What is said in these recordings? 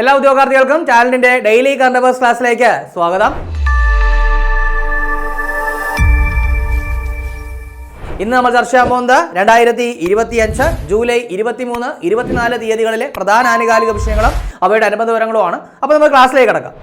എല്ലാ ഉദ്യോഗാർത്ഥികൾക്കും ചാനലിന്റെ daily current affairs ക്ലാസ്സിലേക്ക് സ്വാഗതം. ഇന്ന് നമ്മൾ ചർച്ച ചെയ്യാൻ പോകുന്നത് രണ്ടായിരത്തി ഇരുപത്തി അഞ്ച് ജൂലൈ ഇരുപത്തിമൂന്ന് ഇരുപത്തിനാല് തീയതികളിലെ പ്രധാന ആനുകാലിക വിഷയങ്ങളും അവയുടെ അനുബന്ധ വിവരങ്ങളുമാണ്. അപ്പോൾ നമ്മൾ ക്ലാസ്സിലേക്ക് കിടക്കാം.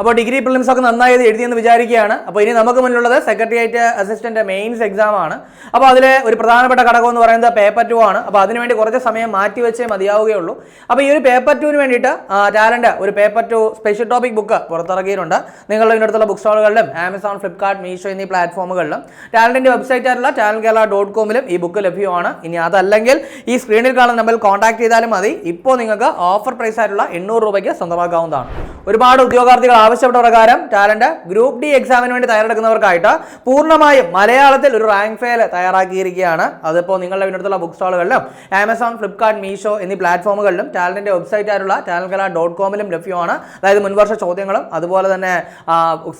അപ്പോൾ ഡിഗ്രി പ്രിലിംസ് ഒക്കെ നന്നായി എഴുതിയെന്ന് വിചാരിക്കുകയാണ്. അപ്പോൾ ഇനി നമുക്ക് മുന്നിലുള്ളത് സെക്രട്ടേറിയറ്റ് അസിസ്റ്റന്റ് മെയിൻസ് എക്സാം ആണ്. അപ്പോൾ അതിലെ ഒരു പ്രധാനപ്പെട്ട ഘടകം എന്ന് പറയുന്നത് പേപ്പർ ടു ആണ്. അപ്പോൾ അതിനുവേണ്ടി കുറച്ച് സമയം മാറ്റി വെച്ചേ മതിയാവുകയുള്ളൂ. അപ്പോൾ ഈ ഒരു പേപ്പർ ടുവിന് വേണ്ടിയിട്ട് ടാലന്റ് ഒരു paper two special topic book പുറത്തിറക്കിയിട്ടുണ്ട്. നിങ്ങളുടെ ഇതിനടുത്തുള്ള ബുക്ക് സ്റ്റോളുകളിലും ആമസോൺ ഫ്ലിപ്കാർട്ട് മീഷോ എന്നീ പ്ലാറ്റ്ഫോമുകളിലും. ടാലന്റിന്റെ വെബ്സൈറ്റ് ആയിട്ടുള്ള ടാലൻ കേരള ഡോട്ട് കോമിലും ഈ ബുക്ക് ലഭ്യമാണ്. ഇനി അതല്ലെങ്കിൽ ഈ സ്ക്രീനിൽ കാണുന്ന നമ്പറിൽ കോൺടാക്ട് ചെയ്താലും മതി. ഇപ്പോൾ നിങ്ങൾക്ക് ഓഫർ പ്രൈസ് ആയിട്ടുള്ള എണ്ണൂറ് രൂപയ്ക്ക് സ്വന്തമാക്കാവുന്നതാണ്. ഒരുപാട് ഉദ്യോഗാർത്ഥികൾ ആവശ്യപ്പെട്ട പ്രകാരം ടാലന്റ് ഗ്രൂപ്പ് ഡി എക്സാമിന് വേണ്ടി തയ്യാറെടുക്കുന്നവർക്കായിട്ട് പൂർണമായും മലയാളത്തിൽ ഒരു റാങ്ക് ഫെയിൽ തയ്യാറാക്കിയിരിക്കുകയാണ്. അതിപ്പോൾ നിങ്ങളുടെ വീടിനടുത്തുള്ള ബുക്ക് സ്റ്റാളുകളിലും ആമസോൺ ഫ്ലിപ്കാർട്ട് മീഷോ എന്നീ പ്ലാറ്റ്ഫോമുകളിലും ടാലന്റിന്റെ വെബ്സൈറ്റ് ആയിട്ടുള്ള ടാലൻ കല ഡോട്ട് കോമിലും ലഭ്യമാണ്. അതായത് മുൻവർഷ ചോദ്യങ്ങളും അതുപോലെ തന്നെ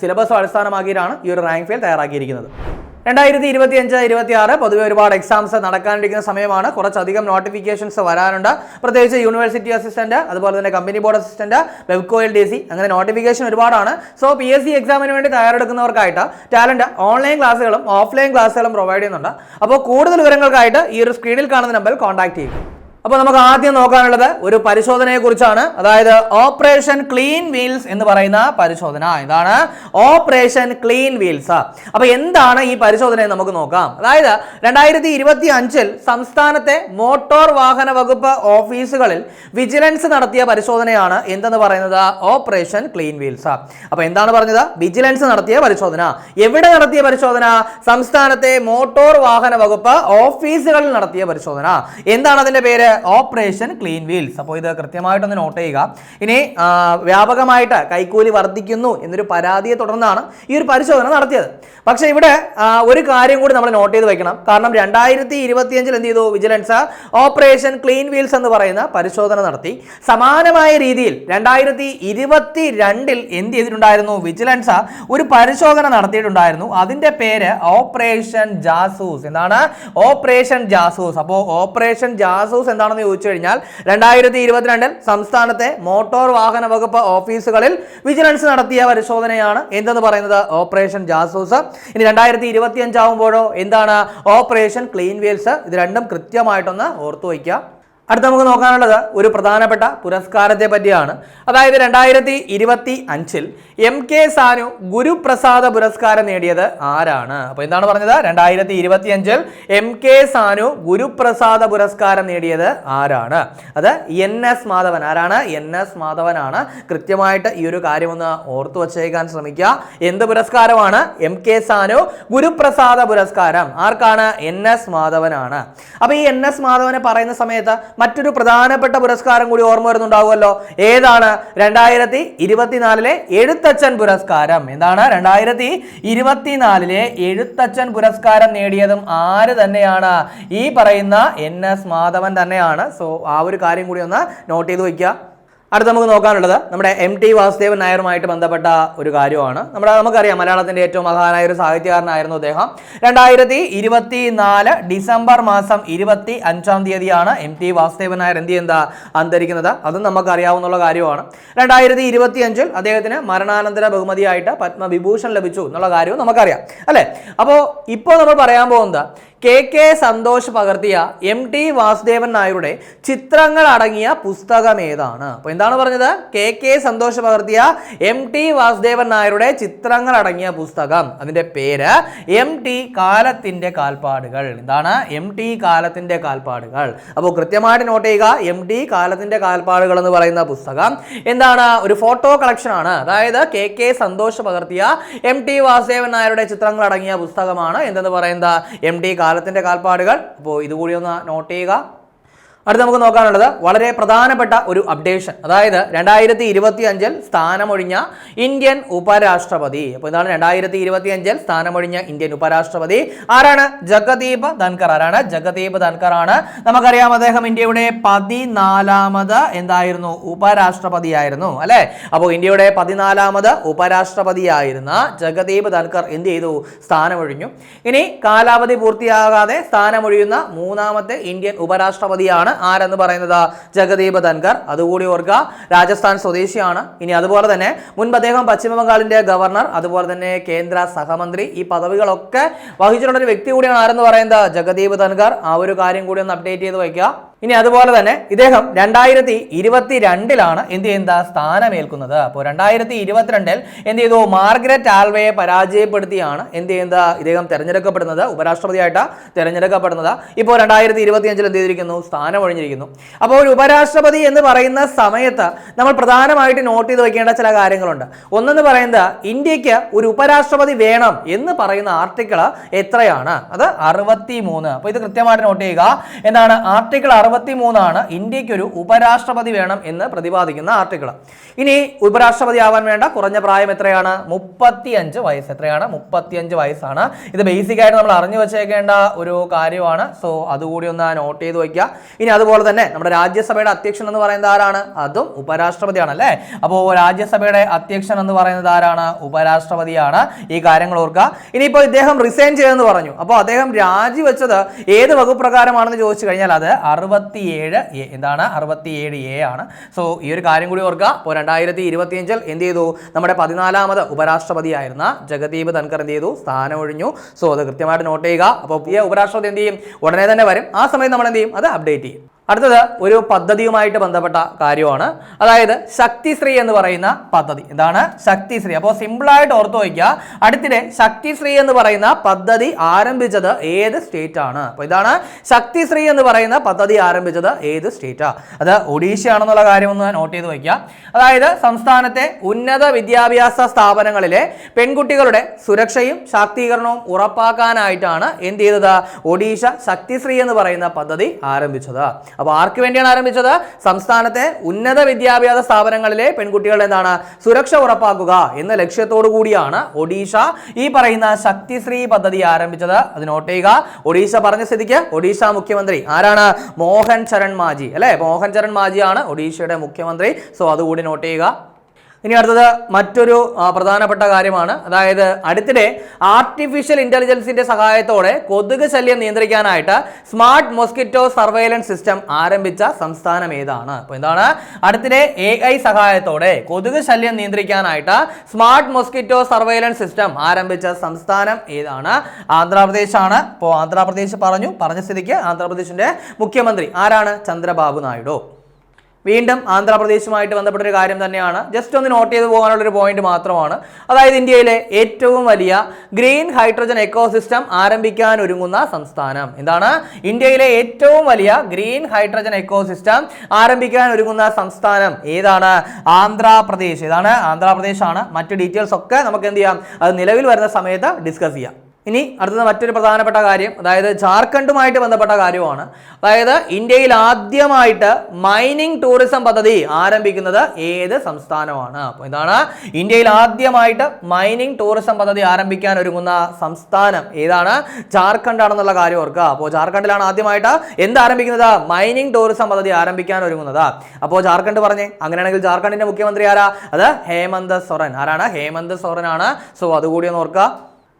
സിലബസും അടിസ്ഥാനമാക്കിയിട്ടാണ് ഈ ഒരു റാങ്ക് ഫെയിൽ തയ്യാറാക്കിയിരിക്കുന്നത്. രണ്ടായിരത്തി ഇരുപത്തി അഞ്ച് ഇരുപത്തി ആറ് പൊതുവെ ഒരുപാട് എക്സാംസ് നടക്കാനിരിക്കുന്ന സമയമാണ്. കുറച്ചധികം നോട്ടിഫിക്കേഷൻസ് വരാനുണ്ട് പ്രത്യേകിച്ച് യൂണിവേഴ്സിറ്റി അസിസ്റ്റന്റ് അതുപോലെ തന്നെ company board assistant Bevco L D C അങ്ങനെ നോട്ടിഫിക്കേഷൻ ഒരുപാടാണ്. സോ പി എസ് സി എക്സാമിന് വേണ്ടി തയ്യാറെടുക്കുന്നവർക്കായിട്ട് ടാലന്റ് ഓൺലൈൻ ക്ലാസ്സുകളും ഓഫ്ലൈൻ ക്ലാസ്സുകളും പ്രൊവൈഡ് ചെയ്യുന്നുണ്ട്. അപ്പോൾ കൂടുതൽ വിവരങ്ങൾക്കായിട്ട് ഈ ഒരു സ്ക്രീനിൽ കാണുന്ന നമ്പറിൽ കോൺടാക്ട് ചെയ്യും അപ്പോൾ നമുക്ക് ആദ്യം നോക്കാനുള്ളത് ഒരു പരിശോധനയെ കുറിച്ചാണ് അതായത് ഓപ്പറേഷൻ ക്ലീൻ വീൽസ് എന്ന് പറയുന്ന പരിശോധന. ഇതാണ് ഓപ്പറേഷൻ ക്ലീൻ വീൽസ്. അപ്പോൾ എന്താണ് ഈ പരിശോധന നമുക്ക് നോക്കാം. അതായത് രണ്ടായിരത്തി ഇരുപത്തി അഞ്ചിൽ സംസ്ഥാനത്തെ മോട്ടോർ വാഹന വകുപ്പ് ഓഫീസുകളിൽ വിജിലൻസ് നടത്തിയ പരിശോധനയാണ് എന്തെന്ന് പറയുന്നത്? Operation clean wheels. അപ്പോൾ എന്താണ് പറഞ്ഞത്? വിജിലൻസ് നടത്തിയ പരിശോധന. എവിടെ നടത്തിയ പരിശോധന? സംസ്ഥാനത്തെ മോട്ടോർ വാഹന വകുപ്പ് ഓഫീസുകളിൽ നടത്തിയ പരിശോധന. എന്താണ് അതിന്റെ പേര്? Operation clean wheels. അപ്പോൾ ഇത് കൃത്യമായിട്ടൊന്ന് നോട്ട് ചെയ്യുക. ഇനി വ്യാപകമായിട്ട് കൈക്കൂലി വർദ്ധിക്കുന്നു എന്നൊരു പരാതിയെ തുടർന്നാണ് ഈ ഒരു പരിശോധന നടത്തിയത്. പക്ഷേ ഇവിടെ ഒരു കാര്യം കൂടി നമ്മൾ നോട്ട് ചെയ്ത് വെക്കണം. കാരണം രണ്ടായിരത്തി ഇരുപത്തിയഞ്ചിൽ എന്ത് ചെയ്തു വിജിലൻസ്? ഓപ്പറേഷൻ ക്ലീൻ വീൽസ് എന്ന് പറയുന്ന പരിശോധന നടത്തി. സമാനമായ രീതിയിൽ രണ്ടായിരത്തി ഇരുപത്തി രണ്ടിൽ എന്ത് ചെയ്തിട്ടുണ്ടായിരുന്നു? വിജിലൻസ് ഒരു പരിശോധന നടത്തിയിട്ടുണ്ടായിരുന്നു. അതിന്റെ പേര് ഓപ്പറേഷൻ ജാസൂസ്. എന്താണ്? ഓപ്പറേഷൻ ജാസൂസ്. അപ്പോൾ ഓപ്പറേഷൻ ജാസൂസ് എന്താണെന്ന് ചോദിച്ചു കഴിഞ്ഞാൽ രണ്ടായിരത്തി ഇരുപത്തിരണ്ടിൽ സംസ്ഥാനത്തെ മോട്ടോർ വാഹന വകുപ്പ് ഓഫീസുകളിൽ വിജിലൻസ് നടത്തിയ പരിശോധനയാണ് എന്തെന്ന് പറയുന്നത്? ഓപ്പറേഷൻ ജാസൂസ്. ഇനി രണ്ടായിരത്തി ഇരുപത്തി അഞ്ചാവുമ്പോഴോ എന്താണ് ഓപ്പറേഷൻ ക്ലീൻ വീൽസ്? ഇത് രണ്ടും കൃത്യമായിട്ടൊന്ന് ഓർത്തു വയ്ക്കുക. അടുത്ത നമുക്ക് നോക്കാനുള്ളത് ഒരു പ്രധാനപ്പെട്ട പുരസ്കാരത്തെ പറ്റിയാണ്. അതായത് രണ്ടായിരത്തി ഇരുപത്തി അഞ്ചിൽ എം കെ സാനു ഗുരുപ്രസാദ പുരസ്കാരം നേടിയത് ആരാണ്? അപ്പോൾ എന്താണ് പറഞ്ഞത്? രണ്ടായിരത്തി ഇരുപത്തി അഞ്ചിൽ എം കെ സാനു ഗുരുപ്രസാദ പുരസ്കാരം നേടിയത് ആരാണ്? അത് എൻ എസ് മാധവൻ. ആരാണ്? എൻ എസ് മാധവനാണ്. കൃത്യമായിട്ട് ഈ ഒരു കാര്യമൊന്ന് ഓർത്തു വച്ചേക്കാൻ ശ്രമിക്കുക. എന്ത് പുരസ്കാരമാണ്? എം കെ സാനു ഗുരുപ്രസാദ പുരസ്കാരം. ആർക്കാണ്? എൻ എസ് മാധവനാണ്. അപ്പൊ ഈ എൻ എസ് മാധവനെ പറയുന്ന സമയത്ത് മറ്റൊരു പ്രധാനപ്പെട്ട പുരസ്കാരം കൂടി ഓർമ്മ വരുന്നുണ്ടാവുമല്ലോ. ഏതാണ്? രണ്ടായിരത്തി ഇരുപത്തിനാലിലെ എഴുത്തച്ഛൻ പുരസ്കാരം. എന്താണ്? രണ്ടായിരത്തി ഇരുപത്തിനാലിലെ എഴുത്തച്ഛൻ പുരസ്കാരം നേടിയതും ആര് തന്നെയാണ്? ഈ പറയുന്ന എൻ എസ് മാധവൻ തന്നെയാണ്. സോ ആ ഒരു കാര്യം കൂടി ഒന്ന് നോട്ട് ചെയ്ത് വയ്ക്കുക. അടുത്ത നമുക്ക് നോക്കാനുള്ളത് നമ്മുടെ എം ടി വാസുദേവൻ നായരുമായിട്ട് ബന്ധപ്പെട്ട ഒരു കാര്യമാണ്. നമ്മുടെ നമുക്കറിയാം മലയാളത്തിന്റെ ഏറ്റവും മഹാനായ ഒരു സാഹിത്യകാരനായിരുന്നു അദ്ദേഹം. രണ്ടായിരത്തി ഇരുപത്തി നാല് ഡിസംബർ മാസം ഇരുപത്തി അഞ്ചാം തീയതിയാണ് എം ടി വാസുദേവൻ നായർ എന്ത് ചെയ്യുന്നത്? അന്തരിക്കുന്നത്. അതും നമുക്ക് അറിയാവുന്ന കാര്യമാണ്. രണ്ടായിരത്തി ഇരുപത്തി അഞ്ചിൽ അദ്ദേഹത്തിന് മരണാനന്തര ബഹുമതിയായിട്ട് പത്മവിഭൂഷൺ ലഭിച്ചു എന്നുള്ള കാര്യവും നമുക്കറിയാം. അല്ലേ? അപ്പോൾ ഇപ്പോൾ നമ്മൾ പറയാൻ പോകുന്നത് കെ കെ സന്തോഷ് പകർത്തിയ എം ടി വാസുദേവൻ നായരുടെ ചിത്രങ്ങൾ അടങ്ങിയ പുസ്തകം ഏതാണ്? അപ്പോൾ എന്താണ് പറഞ്ഞത്? കെ കെ സന്തോഷ് പകർത്തിയ എം ടി വാസുദേവൻ നായരുടെ ചിത്രങ്ങൾ അടങ്ങിയ പുസ്തകം. അതിന്റെ പേര് എം ടി കാലത്തിന്റെ കാൽപ്പാടുകൾ. എന്താണ്? എം ടി കാലത്തിന്റെ കാൽപ്പാടുകൾ. അപ്പോൾ കൃത്യമായിട്ട് നോട്ട് ചെയ്യുക. എം ടി കാലത്തിന്റെ കാൽപ്പാടുകൾ എന്ന് പറയുന്ന പുസ്തകം എന്താണ്? ഒരു ഫോട്ടോ കളക്ഷൻ ആണ്. അതായത് കെ കെ സന്തോഷ് പകർത്തിയ എം ടി വാസുദേവൻ നായരുടെ ചിത്രങ്ങൾ അടങ്ങിയ പുസ്തകമാണ്. എന്തെന്ന് പറയുന്നത്? എം ടി കാലത്തിന്റെ കാൽപ്പാടുകൾ. അപ്പോൾ ഇതുകൂടി ഒന്ന് നോട്ട് ചെയ്യുക. അടുത്ത് നമുക്ക് നോക്കാനുള്ളത് വളരെ പ്രധാനപ്പെട്ട ഒരു അപ്ഡേഷൻ അതായത് രണ്ടായിരത്തി ഇരുപത്തി അഞ്ചിൽ സ്ഥാനമൊഴിഞ്ഞ ഇന്ത്യൻ ഉപരാഷ്ട്രപതി. അപ്പോൾ ഇതാണ് രണ്ടായിരത്തി ഇരുപത്തി അഞ്ചിൽ സ്ഥാനമൊഴിഞ്ഞ ഇന്ത്യൻ ഉപരാഷ്ട്രപതി. ആരാണ്? ജഗദീപ് ധൻകർ ആരാണ്? ജഗദീപ് ധൻകർ ആണ്. നമുക്കറിയാം അദ്ദേഹം ഇന്ത്യയുടെ പതിനാലാമത് എന്തായിരുന്നു? ഉപരാഷ്ട്രപതിയായിരുന്നു. അല്ലേ? അപ്പോൾ ഇന്ത്യയുടെ പതിനാലാമത് ഉപരാഷ്ട്രപതിയായിരുന്ന ജഗദീപ് ധൻകർ എന്ത് ചെയ്തു? സ്ഥാനമൊഴിഞ്ഞു. ഇനി കാലാവധി പൂർത്തിയാകാതെ സ്ഥാനമൊഴിയുന്ന മൂന്നാമത്തെ ഇന്ത്യൻ ഉപരാഷ്ട്രപതിയാണ് ആരെന്ന് പറയുന്നത് ജഗദീപ് ധൻകർ അതുകൂടി ഓർക്കുക രാജസ്ഥാൻ സ്വദേശിയാണ്. ഇനി അതുപോലെ തന്നെ മുൻപ് അദ്ദേഹം പശ്ചിമബംഗാളിന്റെ ഗവർണർ അതുപോലെ തന്നെ കേന്ദ്ര സഹമന്ത്രി. ഈ പദവികളൊക്കെ വഹിച്ചിട്ടുള്ള ഒരു വ്യക്തി കൂടിയാണ് ആരെന്ന് പറയുന്നത് ജഗദീപ് ധൻകർ ആ ഒരു കാര്യം കൂടി ഒന്ന് അപ്ഡേറ്റ് ചെയ്ത് വയ്ക്കുക. ഇനി അതുപോലെ തന്നെ ഇദ്ദേഹം രണ്ടായിരത്തി ഇരുപത്തി രണ്ടിലാണ് എന്ത് ചെയ്യുന്നത്? സ്ഥാനമേൽക്കുന്നത്. അപ്പോൾ രണ്ടായിരത്തി ഇരുപത്തിരണ്ടിൽ എന്ത് ചെയ്തു? മാർഗ്രറ്റ് ആൽവയെ പരാജയപ്പെടുത്തിയാണ് എന്ത് ചെയ്യുന്നത്? ഇദ്ദേഹം തിരഞ്ഞെടുക്കപ്പെടുന്നത് ഉപരാഷ്ട്രപതിയായിട്ട് തിരഞ്ഞെടുക്കപ്പെടുന്നത്. ഇപ്പോൾ രണ്ടായിരത്തി ഇരുപത്തി അഞ്ചിൽ എന്ത് ചെയ്തിരിക്കുന്നു? സ്ഥാനം ഒഴിഞ്ഞിരിക്കുന്നു. അപ്പോൾ ഒരു ഉപരാഷ്ട്രപതി എന്ന് പറയുന്ന സമയത്ത് നമ്മൾ പ്രധാനമായിട്ട് നോട്ട് ചെയ്ത് വെക്കേണ്ട ചില കാര്യങ്ങളുണ്ട്. ഒന്നെന്ന് പറയുന്നത് ഇന്ത്യയ്ക്ക് ഒരു ഉപരാഷ്ട്രപതി വേണം എന്ന് പറയുന്ന ആർട്ടിക്കിൾ എത്രയാണ്? അത് അറുപത്തി മൂന്ന് അപ്പോൾ ഇത് കൃത്യമായിട്ട് നോട്ട് ചെയ്യുക. എന്താണ്? ആർട്ടിക്കിൾ അറുപത്തി മൂന്നാണ് ഇന്ത്യയ്ക്ക് ഒരു ഉപരാഷ്ട്രപതി വേണം എന്ന് പ്രതിപാദിക്കുന്ന ആർട്ടിക്കിൾ ഇനി ഉപരാഷ്ട്രപതി ആവാൻ വേണ്ട കുറഞ്ഞ പ്രായം എത്രയാണ്? മുപ്പത്തി അഞ്ച് വയസ്സ്. എത്രയാണ്? മുപ്പത്തിയഞ്ച് വയസ്സാണ്. ഇത് ബേസിക് ആയിട്ട് നമ്മൾ അറിഞ്ഞു വെച്ചേക്കേണ്ട ഒരു കാര്യമാണ്. സോ അതുകൂടി ഒന്ന് നോട്ട് ചെയ്ത് വയ്ക്കുക. ഇനി അതുപോലെ തന്നെ നമ്മുടെ രാജ്യസഭയുടെ അധ്യക്ഷൻ എന്ന് പറയുന്നത് ആരാണ്? അതും ഉപരാഷ്ട്രപതിയാണ് അല്ലേ? അപ്പോൾ രാജ്യസഭയുടെ അധ്യക്ഷൻ എന്ന് പറയുന്നത് ആരാണ്? ഉപരാഷ്ട്രപതിയാണ്. ഈ കാര്യങ്ങൾ ഓർക്കുക. ഇനിയിപ്പോൾ ഇദ്ദേഹം റിസൈൻ ചെയ്തെന്ന് പറഞ്ഞു. അപ്പോൾ അദ്ദേഹം രാജിവെച്ചത് ഏത് വകുപ്പ് പ്രകാരമാണെന്ന് ചോദിച്ചു കഴിഞ്ഞാൽ അത് അറുപത്തിയേഴ് എ എന്താണ്? അറുപത്തിയേഴ് എ ആണ്. സോ ഈ ഒരു കാര്യം കൂടി ഓർക്കുക. അപ്പോൾ രണ്ടായിരത്തി ഇരുപത്തിയഞ്ചിൽ എന്ത് ചെയ്തു? നമ്മുടെ പതിനാലാമത് ഉപരാഷ്ട്രപതിയായിരുന്ന ജഗദീപ് ധൻകർ എന്ത് ചെയ്തു? സ്ഥാനം ഒഴിഞ്ഞു. സോ അത് കൃത്യമായിട്ട് നോട്ട് ചെയ്യുക. അപ്പോൾ പുതിയ ഉപരാഷ്ട്രപതി എന്ത് ചെയ്യും? ഉടനെ തന്നെ വരും. ആ സമയത്ത് നമ്മൾ എന്ത് ചെയ്യും? അത് അപ്ഡേറ്റ് ചെയ്യും. അടുത്തത് ഒരു പദ്ധതിയുമായിട്ട് ബന്ധപ്പെട്ട കാര്യമാണ്. അതായത് ശക്തിശ്രീ എന്ന് പറയുന്ന പദ്ധതി. എന്താണ്? ശക്തിശ്രീ. അപ്പോൾ സിമ്പിളായിട്ട് ഓർത്തു വയ്ക്കുക. അടുത്തിടെ ശക്തിശ്രീ എന്ന് പറയുന്ന പദ്ധതി ആരംഭിച്ചത് ഏത് സ്റ്റേറ്റ് ആണ് അപ്പോൾ ഇതാണ് ശക്തിശ്രീ എന്ന് പറയുന്ന പദ്ധതി ആരംഭിച്ചത് ഏത് സ്റ്റേറ്റാ? അത് ഒഡീഷ ആണെന്നുള്ള കാര്യം ഒന്ന് നോട്ട് ചെയ്ത് വയ്ക്കുക. അതായത് സംസ്ഥാനത്തെ ഉന്നത വിദ്യാഭ്യാസ സ്ഥാപനങ്ങളിലെ പെൺകുട്ടികളുടെ സുരക്ഷയും ശാക്തീകരണവും ഉറപ്പാക്കാനായിട്ടാണ് എന്ത് ചെയ്തത്? ഒഡീഷ ശക്തിശ്രീ എന്ന് പറയുന്ന പദ്ധതി ആരംഭിച്ചത്. അപ്പോൾ ആർക്ക് വേണ്ടിയാണ് ആരംഭിച്ചത്? സംസ്ഥാനത്തെ ഉന്നത വിദ്യാഭ്യാസ സ്ഥാപനങ്ങളിലെ പെൺകുട്ടികളുടെ എന്താണ് സുരക്ഷ ഉറപ്പാക്കുക എന്ന ലക്ഷ്യത്തോടു കൂടിയാണ് ഒഡീഷ ഈ പറയുന്ന ശക്തിശ്രീ പദ്ധതി ആരംഭിച്ചത്. അത് നോട്ട് ചെയ്യുക. ഒഡീഷ പറഞ്ഞ സ്ഥിതിക്ക് ഒഡീഷ മുഖ്യമന്ത്രി ആരാണ്? മോഹൻ ചരൺ മാജി. അല്ലെ? മോഹൻ ചരൺ മാജിയാണ് ഒഡീഷയുടെ മുഖ്യമന്ത്രി. സോ അതുകൂടി നോട്ട് ചെയ്യുക. ഇനി അടുത്തത് മറ്റൊരു പ്രധാനപ്പെട്ട കാര്യമാണ്. അതായത് അടുത്തിടെ ആർട്ടിഫിഷ്യൽ ഇന്റലിജൻസിന്റെ സഹായത്തോടെ കൊതുക് ശല്യം നിയന്ത്രിക്കാനായിട്ട് സ്മാർട്ട് മോസ്കിറ്റോ സർവൈലൻസ് സിസ്റ്റം ആരംഭിച്ച സംസ്ഥാനം ഏതാണ്? അപ്പോൾ എന്താണ്? അടുത്തിടെ എ ഐ സഹായത്തോടെ കൊതുക് ശല്യം നിയന്ത്രിക്കാനായിട്ട് സ്മാർട്ട് മോസ്കിറ്റോ സർവൈലൻസ് സിസ്റ്റം ആരംഭിച്ച സംസ്ഥാനം ഏതാണ്? ആന്ധ്രാപ്രദേശാണ്. ഇപ്പോൾ ആന്ധ്രാപ്രദേശ് പറഞ്ഞു പറഞ്ഞ സ്ഥിതിക്ക് ആന്ധ്രാപ്രദേശിന്റെ മുഖ്യമന്ത്രി ആരാണ്? ചന്ദ്രബാബു നായിഡു. വീണ്ടും ആന്ധ്രാപ്രദേശുമായിട്ട് ബന്ധപ്പെട്ട ഒരു കാര്യം തന്നെയാണ്. ജസ്റ്റ് ഒന്ന് നോട്ട് ചെയ്ത് പോകാനുള്ള ഒരു പോയിന്റ് മാത്രമാണ്. അതായത് ഇന്ത്യയിലെ ഏറ്റവും വലിയ ഗ്രീൻ ഹൈഡ്രജൻ എക്കോസിസ്റ്റം ആരംഭിക്കാൻ ഒരുങ്ങുന്ന സംസ്ഥാനം. എന്താണ്? ഇന്ത്യയിലെ ഏറ്റവും വലിയ ഗ്രീൻ ഹൈഡ്രജൻ എക്കോസിസ്റ്റം ആരംഭിക്കാൻ ഒരുങ്ങുന്ന സംസ്ഥാനം ഏതാണ്? ആന്ധ്രാപ്രദേശ്. ഏതാണ്? ആന്ധ്രാപ്രദേശാണ്. മറ്റു ഡീറ്റെയിൽസ് ഒക്കെ നമുക്ക് എന്ത് ചെയ്യാം? അത് നിലവിൽ വരുന്ന സമയത്ത് ഡിസ്കസ് ചെയ്യാം. ഇനി അടുത്തത് മറ്റൊരു പ്രധാനപ്പെട്ട കാര്യം അതായത് ജാർഖണ്ഡുമായിട്ട് ബന്ധപ്പെട്ട കാര്യമാണ് അതായത് ഇന്ത്യയിൽ ആദ്യമായിട്ട് മൈനിങ് ടൂറിസം പദ്ധതി ആരംഭിക്കുന്നത് ഏത് സംസ്ഥാനമാണ്? അപ്പോൾ ഇതാണ് ഇന്ത്യയിൽ ആദ്യമായിട്ട് മൈനിങ് ടൂറിസം പദ്ധതി ആരംഭിക്കാൻ ഒരുങ്ങുന്ന സംസ്ഥാനം ഏതാണ്? ജാർഖണ്ഡ് ആണെന്നുള്ള കാര്യം ഓർക്കുക. അപ്പോൾ ജാർഖണ്ഡിലാണ് ആദ്യമായിട്ട് എന്ത് ആരംഭിക്കുന്നത്? മൈനിങ് ടൂറിസം പദ്ധതി ആരംഭിക്കാൻ ഒരുങ്ങുന്നത്. അപ്പോൾ ജാർഖണ്ഡ് പറഞ്ഞേ അങ്ങനെയാണെങ്കിൽ ജാർഖണ്ഡിന്റെ മുഖ്യമന്ത്രി ആരാ? അത് ഹേമന്ത് സോറൻ. ആരാണ്? ഹേമന്ത് സോറൻ ആണ് സോ അതുകൂടി ഒന്ന് ഓർക്കുക.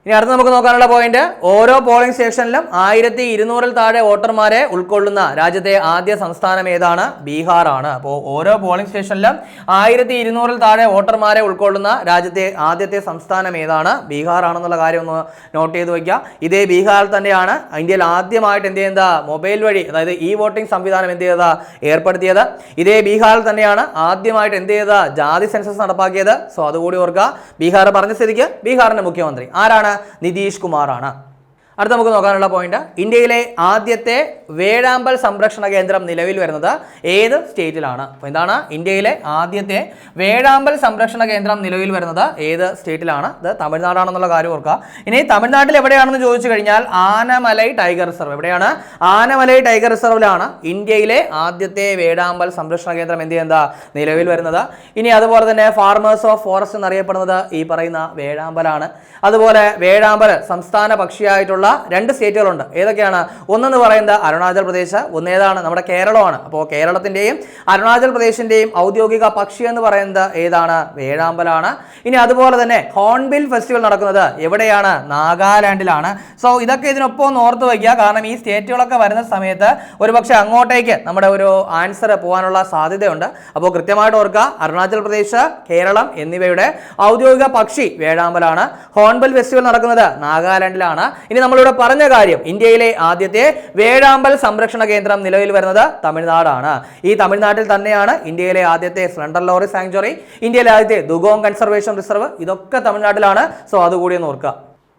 ഇനി അടുത്ത് നമുക്ക് നോക്കാനുള്ള പോയിന്റ് ഓരോ പോളിംഗ് സ്റ്റേഷനിലും ആയിരത്തി ഇരുന്നൂറിൽ താഴെ വോട്ടർമാരെ ഉൾക്കൊള്ളുന്ന രാജ്യത്തെ ആദ്യ സംസ്ഥാനം ഏതാണ്? ബീഹാർ ആണ് അപ്പോൾ ഓരോ പോളിംഗ് സ്റ്റേഷനിലും ആയിരത്തി ഇരുന്നൂറിൽ താഴെ വോട്ടർമാരെ ഉൾക്കൊള്ളുന്ന രാജ്യത്തെ ആദ്യത്തെ സംസ്ഥാനം ഏതാണ്? ബീഹാർ ആണെന്നുള്ള കാര്യം ഒന്ന് നോട്ട് ചെയ്ത് വയ്ക്കുക ഇതേ ബീഹാറിൽ തന്നെയാണ് ഇന്ത്യയിൽ ആദ്യമായിട്ട് എന്ത് ചെയ്യുന്നത്? മൊബൈൽ വഴി അതായത് ഇ വോട്ടിംഗ് സംവിധാനം എന്ത് ചെയ്തത്? ഏർപ്പെടുത്തിയത്. ഇതേ ബീഹാറിൽ തന്നെയാണ് ആദ്യമായിട്ട് എന്ത് ചെയ്തത്? ജാതി സെൻസസ് നടപ്പാക്കിയത്. സോ അതുകൂടി ഓർക്കുക. ബീഹാർ പറഞ്ഞ സ്ഥിതിക്ക് ബീഹാറിന്റെ മുഖ്യമന്ത്രി. ആരാണ്? നിതീഷ് കുമാറാണ്. അടുത്ത നമുക്ക് നോക്കാനുള്ള പോയിന്റ് ഇന്ത്യയിലെ ആദ്യത്തെ വേഴാമ്പൽ സംരക്ഷണ കേന്ദ്രം നിലവിൽ വരുന്നത് ഏത് സ്റ്റേറ്റിലാണ്? അപ്പോൾ എന്താണ്? ഇന്ത്യയിലെ ആദ്യത്തെ വേഴാമ്പൽ സംരക്ഷണ കേന്ദ്രം നിലവിൽ വരുന്നത് ഏത് സ്റ്റേറ്റിലാണ്? ഇത് തമിഴ്നാടാണെന്നുള്ള കാര്യം ഓർക്കുക. ഇനി തമിഴ്നാട്ടിൽ എവിടെയാണെന്ന് ചോദിച്ചു കഴിഞ്ഞാൽ ആനമലൈ ടൈഗർ റിസർവ്. എവിടെയാണ്? ആനമലൈ ടൈഗർ റിസർവിലാണ് ഇന്ത്യയിലെ ആദ്യത്തെ വേഴാമ്പൽ സംരക്ഷണ കേന്ദ്രം എന്ത് ചെയ്യുന്നത്? നിലവിൽ വരുന്നത്. ഇനി അതുപോലെ തന്നെ ഫാർമേഴ്സ് ഓഫ് ഫോറസ്റ്റ് എന്നറിയപ്പെടുന്നത് ഈ പറയുന്ന വേഴാമ്പലാണ്. അതുപോലെ വേഴാമ്പൽ സംസ്ഥാന പക്ഷിയായിട്ടുള്ള രണ്ട് സ്റ്റേറ്റുകളുണ്ട്. ഏതൊക്കെയാണ്? ഒന്നെന്ന് പറയുന്നത് അരുണാചൽ പ്രദേശ് ഒന്ന് ഏതാണ് നമ്മുടെ കേരളമാണ്. അപ്പോൾ കേരളത്തിന്റെയും അരുണാചൽ പ്രദേശിന്റെയും ഔദ്യോഗിക പക്ഷി എന്ന് പറയുന്നത് ഏതാണ്? വേഴാമ്പലാണ്. ഇനി അതുപോലെ തന്നെ ഹോൺബിൽ ഫെസ്റ്റിവൽ നടക്കുന്നത് എവിടെയാണ്? നാഗാലാൻഡിലാണ്. സോ ഇതൊക്കെ ഇതിനൊപ്പം ഒന്ന് ഓർത്ത് വയ്ക്കുക. കാരണം ഈ സ്റ്റേറ്റുകളൊക്കെ വരുന്ന സമയത്ത് ഒരുപക്ഷെ അങ്ങോട്ടേക്ക് നമ്മുടെ ഒരു ആൻസർ പോകാനുള്ള സാധ്യതയുണ്ട്. അപ്പോൾ കൃത്യമായിട്ട് ഓർക്കുക അരുണാചൽ പ്രദേശ് കേരളം എന്നിവയുടെ ഔദ്യോഗിക പക്ഷി വേഴാമ്പലാണ്. ഹോൺബിൽ ഫെസ്റ്റിവൽ നടക്കുന്നത് നാഗാലാൻഡിലാണ്. ഇനി നമ്മളിവിടെ പറഞ്ഞ കാര്യം ഇന്ത്യയിലെ ആദ്യത്തെ വേഴാമ്പൽ സംരക്ഷണ കേന്ദ്രം നിലവിൽ വരുന്നത് തമിഴ്നാടാണ്. ഈ തമിഴ്നാട്ടിൽ തന്നെയാണ് ഇന്ത്യയിലെ ആദ്യത്തെ സ്ലണ്ടർ ലോറി സാങ്ച്വറി ഇന്ത്യയിലെ ആദ്യത്തെ ദുഗോങ് കൺസർവേഷൻ റിസർവ് ഇതൊക്കെ തമിഴ്നാട്ടിലാണ്. സോ അതുകൂടി ഒന്ന് ഓർക്കുക.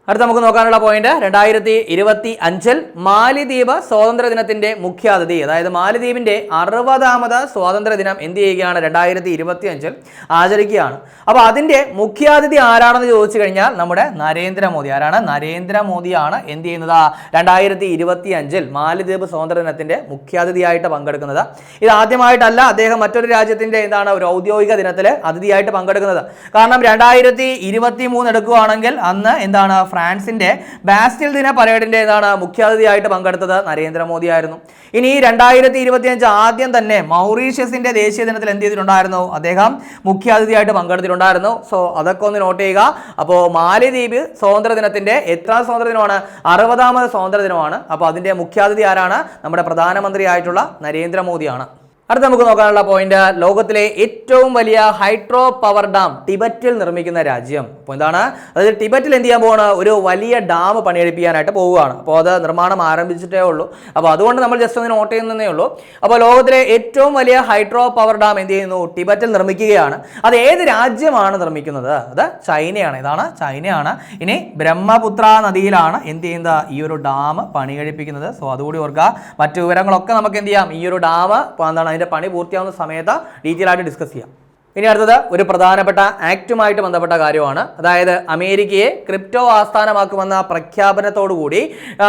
അടുത്ത നമുക്ക് നോക്കാനുള്ള പോയിന്റ് രണ്ടായിരത്തി ഇരുപത്തി അഞ്ചിൽ മാലിദ്വീപ് സ്വാതന്ത്ര്യ ദിനത്തിന്റെ മുഖ്യാതിഥി. അതായത് മാലിദ്വീപിന്റെ അറുപതാമത് സ്വാതന്ത്ര്യ ദിനം എന്ത് ചെയ്യുകയാണ്? രണ്ടായിരത്തി ഇരുപത്തി അഞ്ചിൽ ആചരിക്കുകയാണ്. അപ്പോൾ അതിന്റെ മുഖ്യാതിഥി ആരാണെന്ന് ചോദിച്ചു കഴിഞ്ഞാൽ നമ്മുടെ നരേന്ദ്രമോദി. ആരാണ്? നരേന്ദ്രമോദിയാണ് എന്ത് ചെയ്യുന്നത്? രണ്ടായിരത്തി ഇരുപത്തി അഞ്ചിൽ മാലിദ്വീപ് സ്വാതന്ത്ര്യ ദിനത്തിന്റെ മുഖ്യാതിഥിയായിട്ട് പങ്കെടുക്കുന്നത്. ഇത് ആദ്യമായിട്ടല്ല അദ്ദേഹം മറ്റൊരു രാജ്യത്തിന്റെ എന്താണ് ഒരു ഔദ്യോഗിക ദിനത്തിൽ അതിഥിയായിട്ട് പങ്കെടുക്കുന്നത്. കാരണം രണ്ടായിരത്തി ഇരുപത്തി മൂന്ന് എടുക്കുകയാണെങ്കിൽ അന്ന് എന്താണ് ഫ്രാൻസിന്റെ ബാസ്റ്റിൽ ദിന പരേഡിന്റെ ഏതാണ് മുഖ്യാതിഥിയായിട്ട് പങ്കെടുത്തത് നരേന്ദ്രമോദി ആയിരുന്നു. ഇനി രണ്ടായിരത്തി ഇരുപത്തിയഞ്ച് ആദ്യം തന്നെ മൗറീഷ്യസിന്റെ ദേശീയ ദിനത്തിൽ എന്ത് ചെയ്തിട്ടുണ്ടായിരുന്നു? അദ്ദേഹം മുഖ്യാതിഥിയായിട്ട് പങ്കെടുത്തിട്ടുണ്ടായിരുന്നു. സോ അതൊക്കെ ഒന്ന് നോട്ട് ചെയ്യുക. അപ്പോൾ മാലിദ്വീപ് സ്വാതന്ത്ര്യ ദിനത്തിന്റെ എത്ര സ്വാതന്ത്ര്യ ദിനമാണ്? അറുപതാമത് സ്വാതന്ത്ര്യ ദിനമാണ്. അപ്പോൾ അതിന്റെ മുഖ്യാതിഥി ആരാണ്? നമ്മുടെ പ്രധാനമന്ത്രി ആയിട്ടുള്ള നരേന്ദ്രമോദിയാണ്. അടുത്ത നമുക്ക് നോക്കാനുള്ള പോയിന്റ് ലോകത്തിലെ ഏറ്റവും വലിയ ഹൈഡ്രോ പവർ ഡാം ടിബറ്റിൽ നിർമ്മിക്കുന്ന രാജ്യം. അപ്പോൾ എന്താണ്? അതായത് ടിബറ്റിൽ എന്ത് ചെയ്യാൻ പോവാണ്? ഒരു വലിയ ഡാം പണിയെടുപ്പിക്കാനായിട്ട് പോവുകയാണ്. അപ്പോൾ അത് നിർമ്മാണം ആരംഭിച്ചിട്ടേ ഉള്ളൂ. അപ്പോൾ അതുകൊണ്ട് നമ്മൾ ജസ്റ്റ് ഒന്ന് നോട്ട് ചെയ്യുന്നതേ ഉള്ളൂ. അപ്പോൾ ലോകത്തിലെ ഏറ്റവും വലിയ ഹൈഡ്രോ പവർ ഡാം എന്ത് ചെയ്യുന്നു? ടിബറ്റിൽ നിർമ്മിക്കുകയാണ്. അത് ഏത് രാജ്യമാണ് നിർമ്മിക്കുന്നത്? അത് ചൈനയാണ്. ഇതാണ് ചൈനയാണ്. ഇനി ബ്രഹ്മപുത്ര നദിയിലാണ് എന്ത് ചെയ്യുന്നത്? ഈ ഒരു ഡാം പണി കഴിപ്പിക്കുന്നത് സോ അതുകൂടി ഓർക്കുക. മറ്റു വിവരങ്ങളൊക്കെ നമുക്ക് എന്ത് ചെയ്യാം? ഈ ഒരു ഡാം എന്താണ്? അതിന്റെ പണി പൂർത്തിയാവുന്ന സമയത്ത് ഡീറ്റെയിൽ ആയിട്ട് ഡിസ്കസ് ചെയ്യാം. ഇനി അടുത്തത് ഒരു പ്രധാനപ്പെട്ട ആക്റ്റുമായിട്ട് ബന്ധപ്പെട്ട കാര്യമാണ്. അതായത് അമേരിക്കയെ ക്രിപ്റ്റോ ആസ്ഥാനമാക്കുമെന്ന പ്രഖ്യാപനത്തോടുകൂടി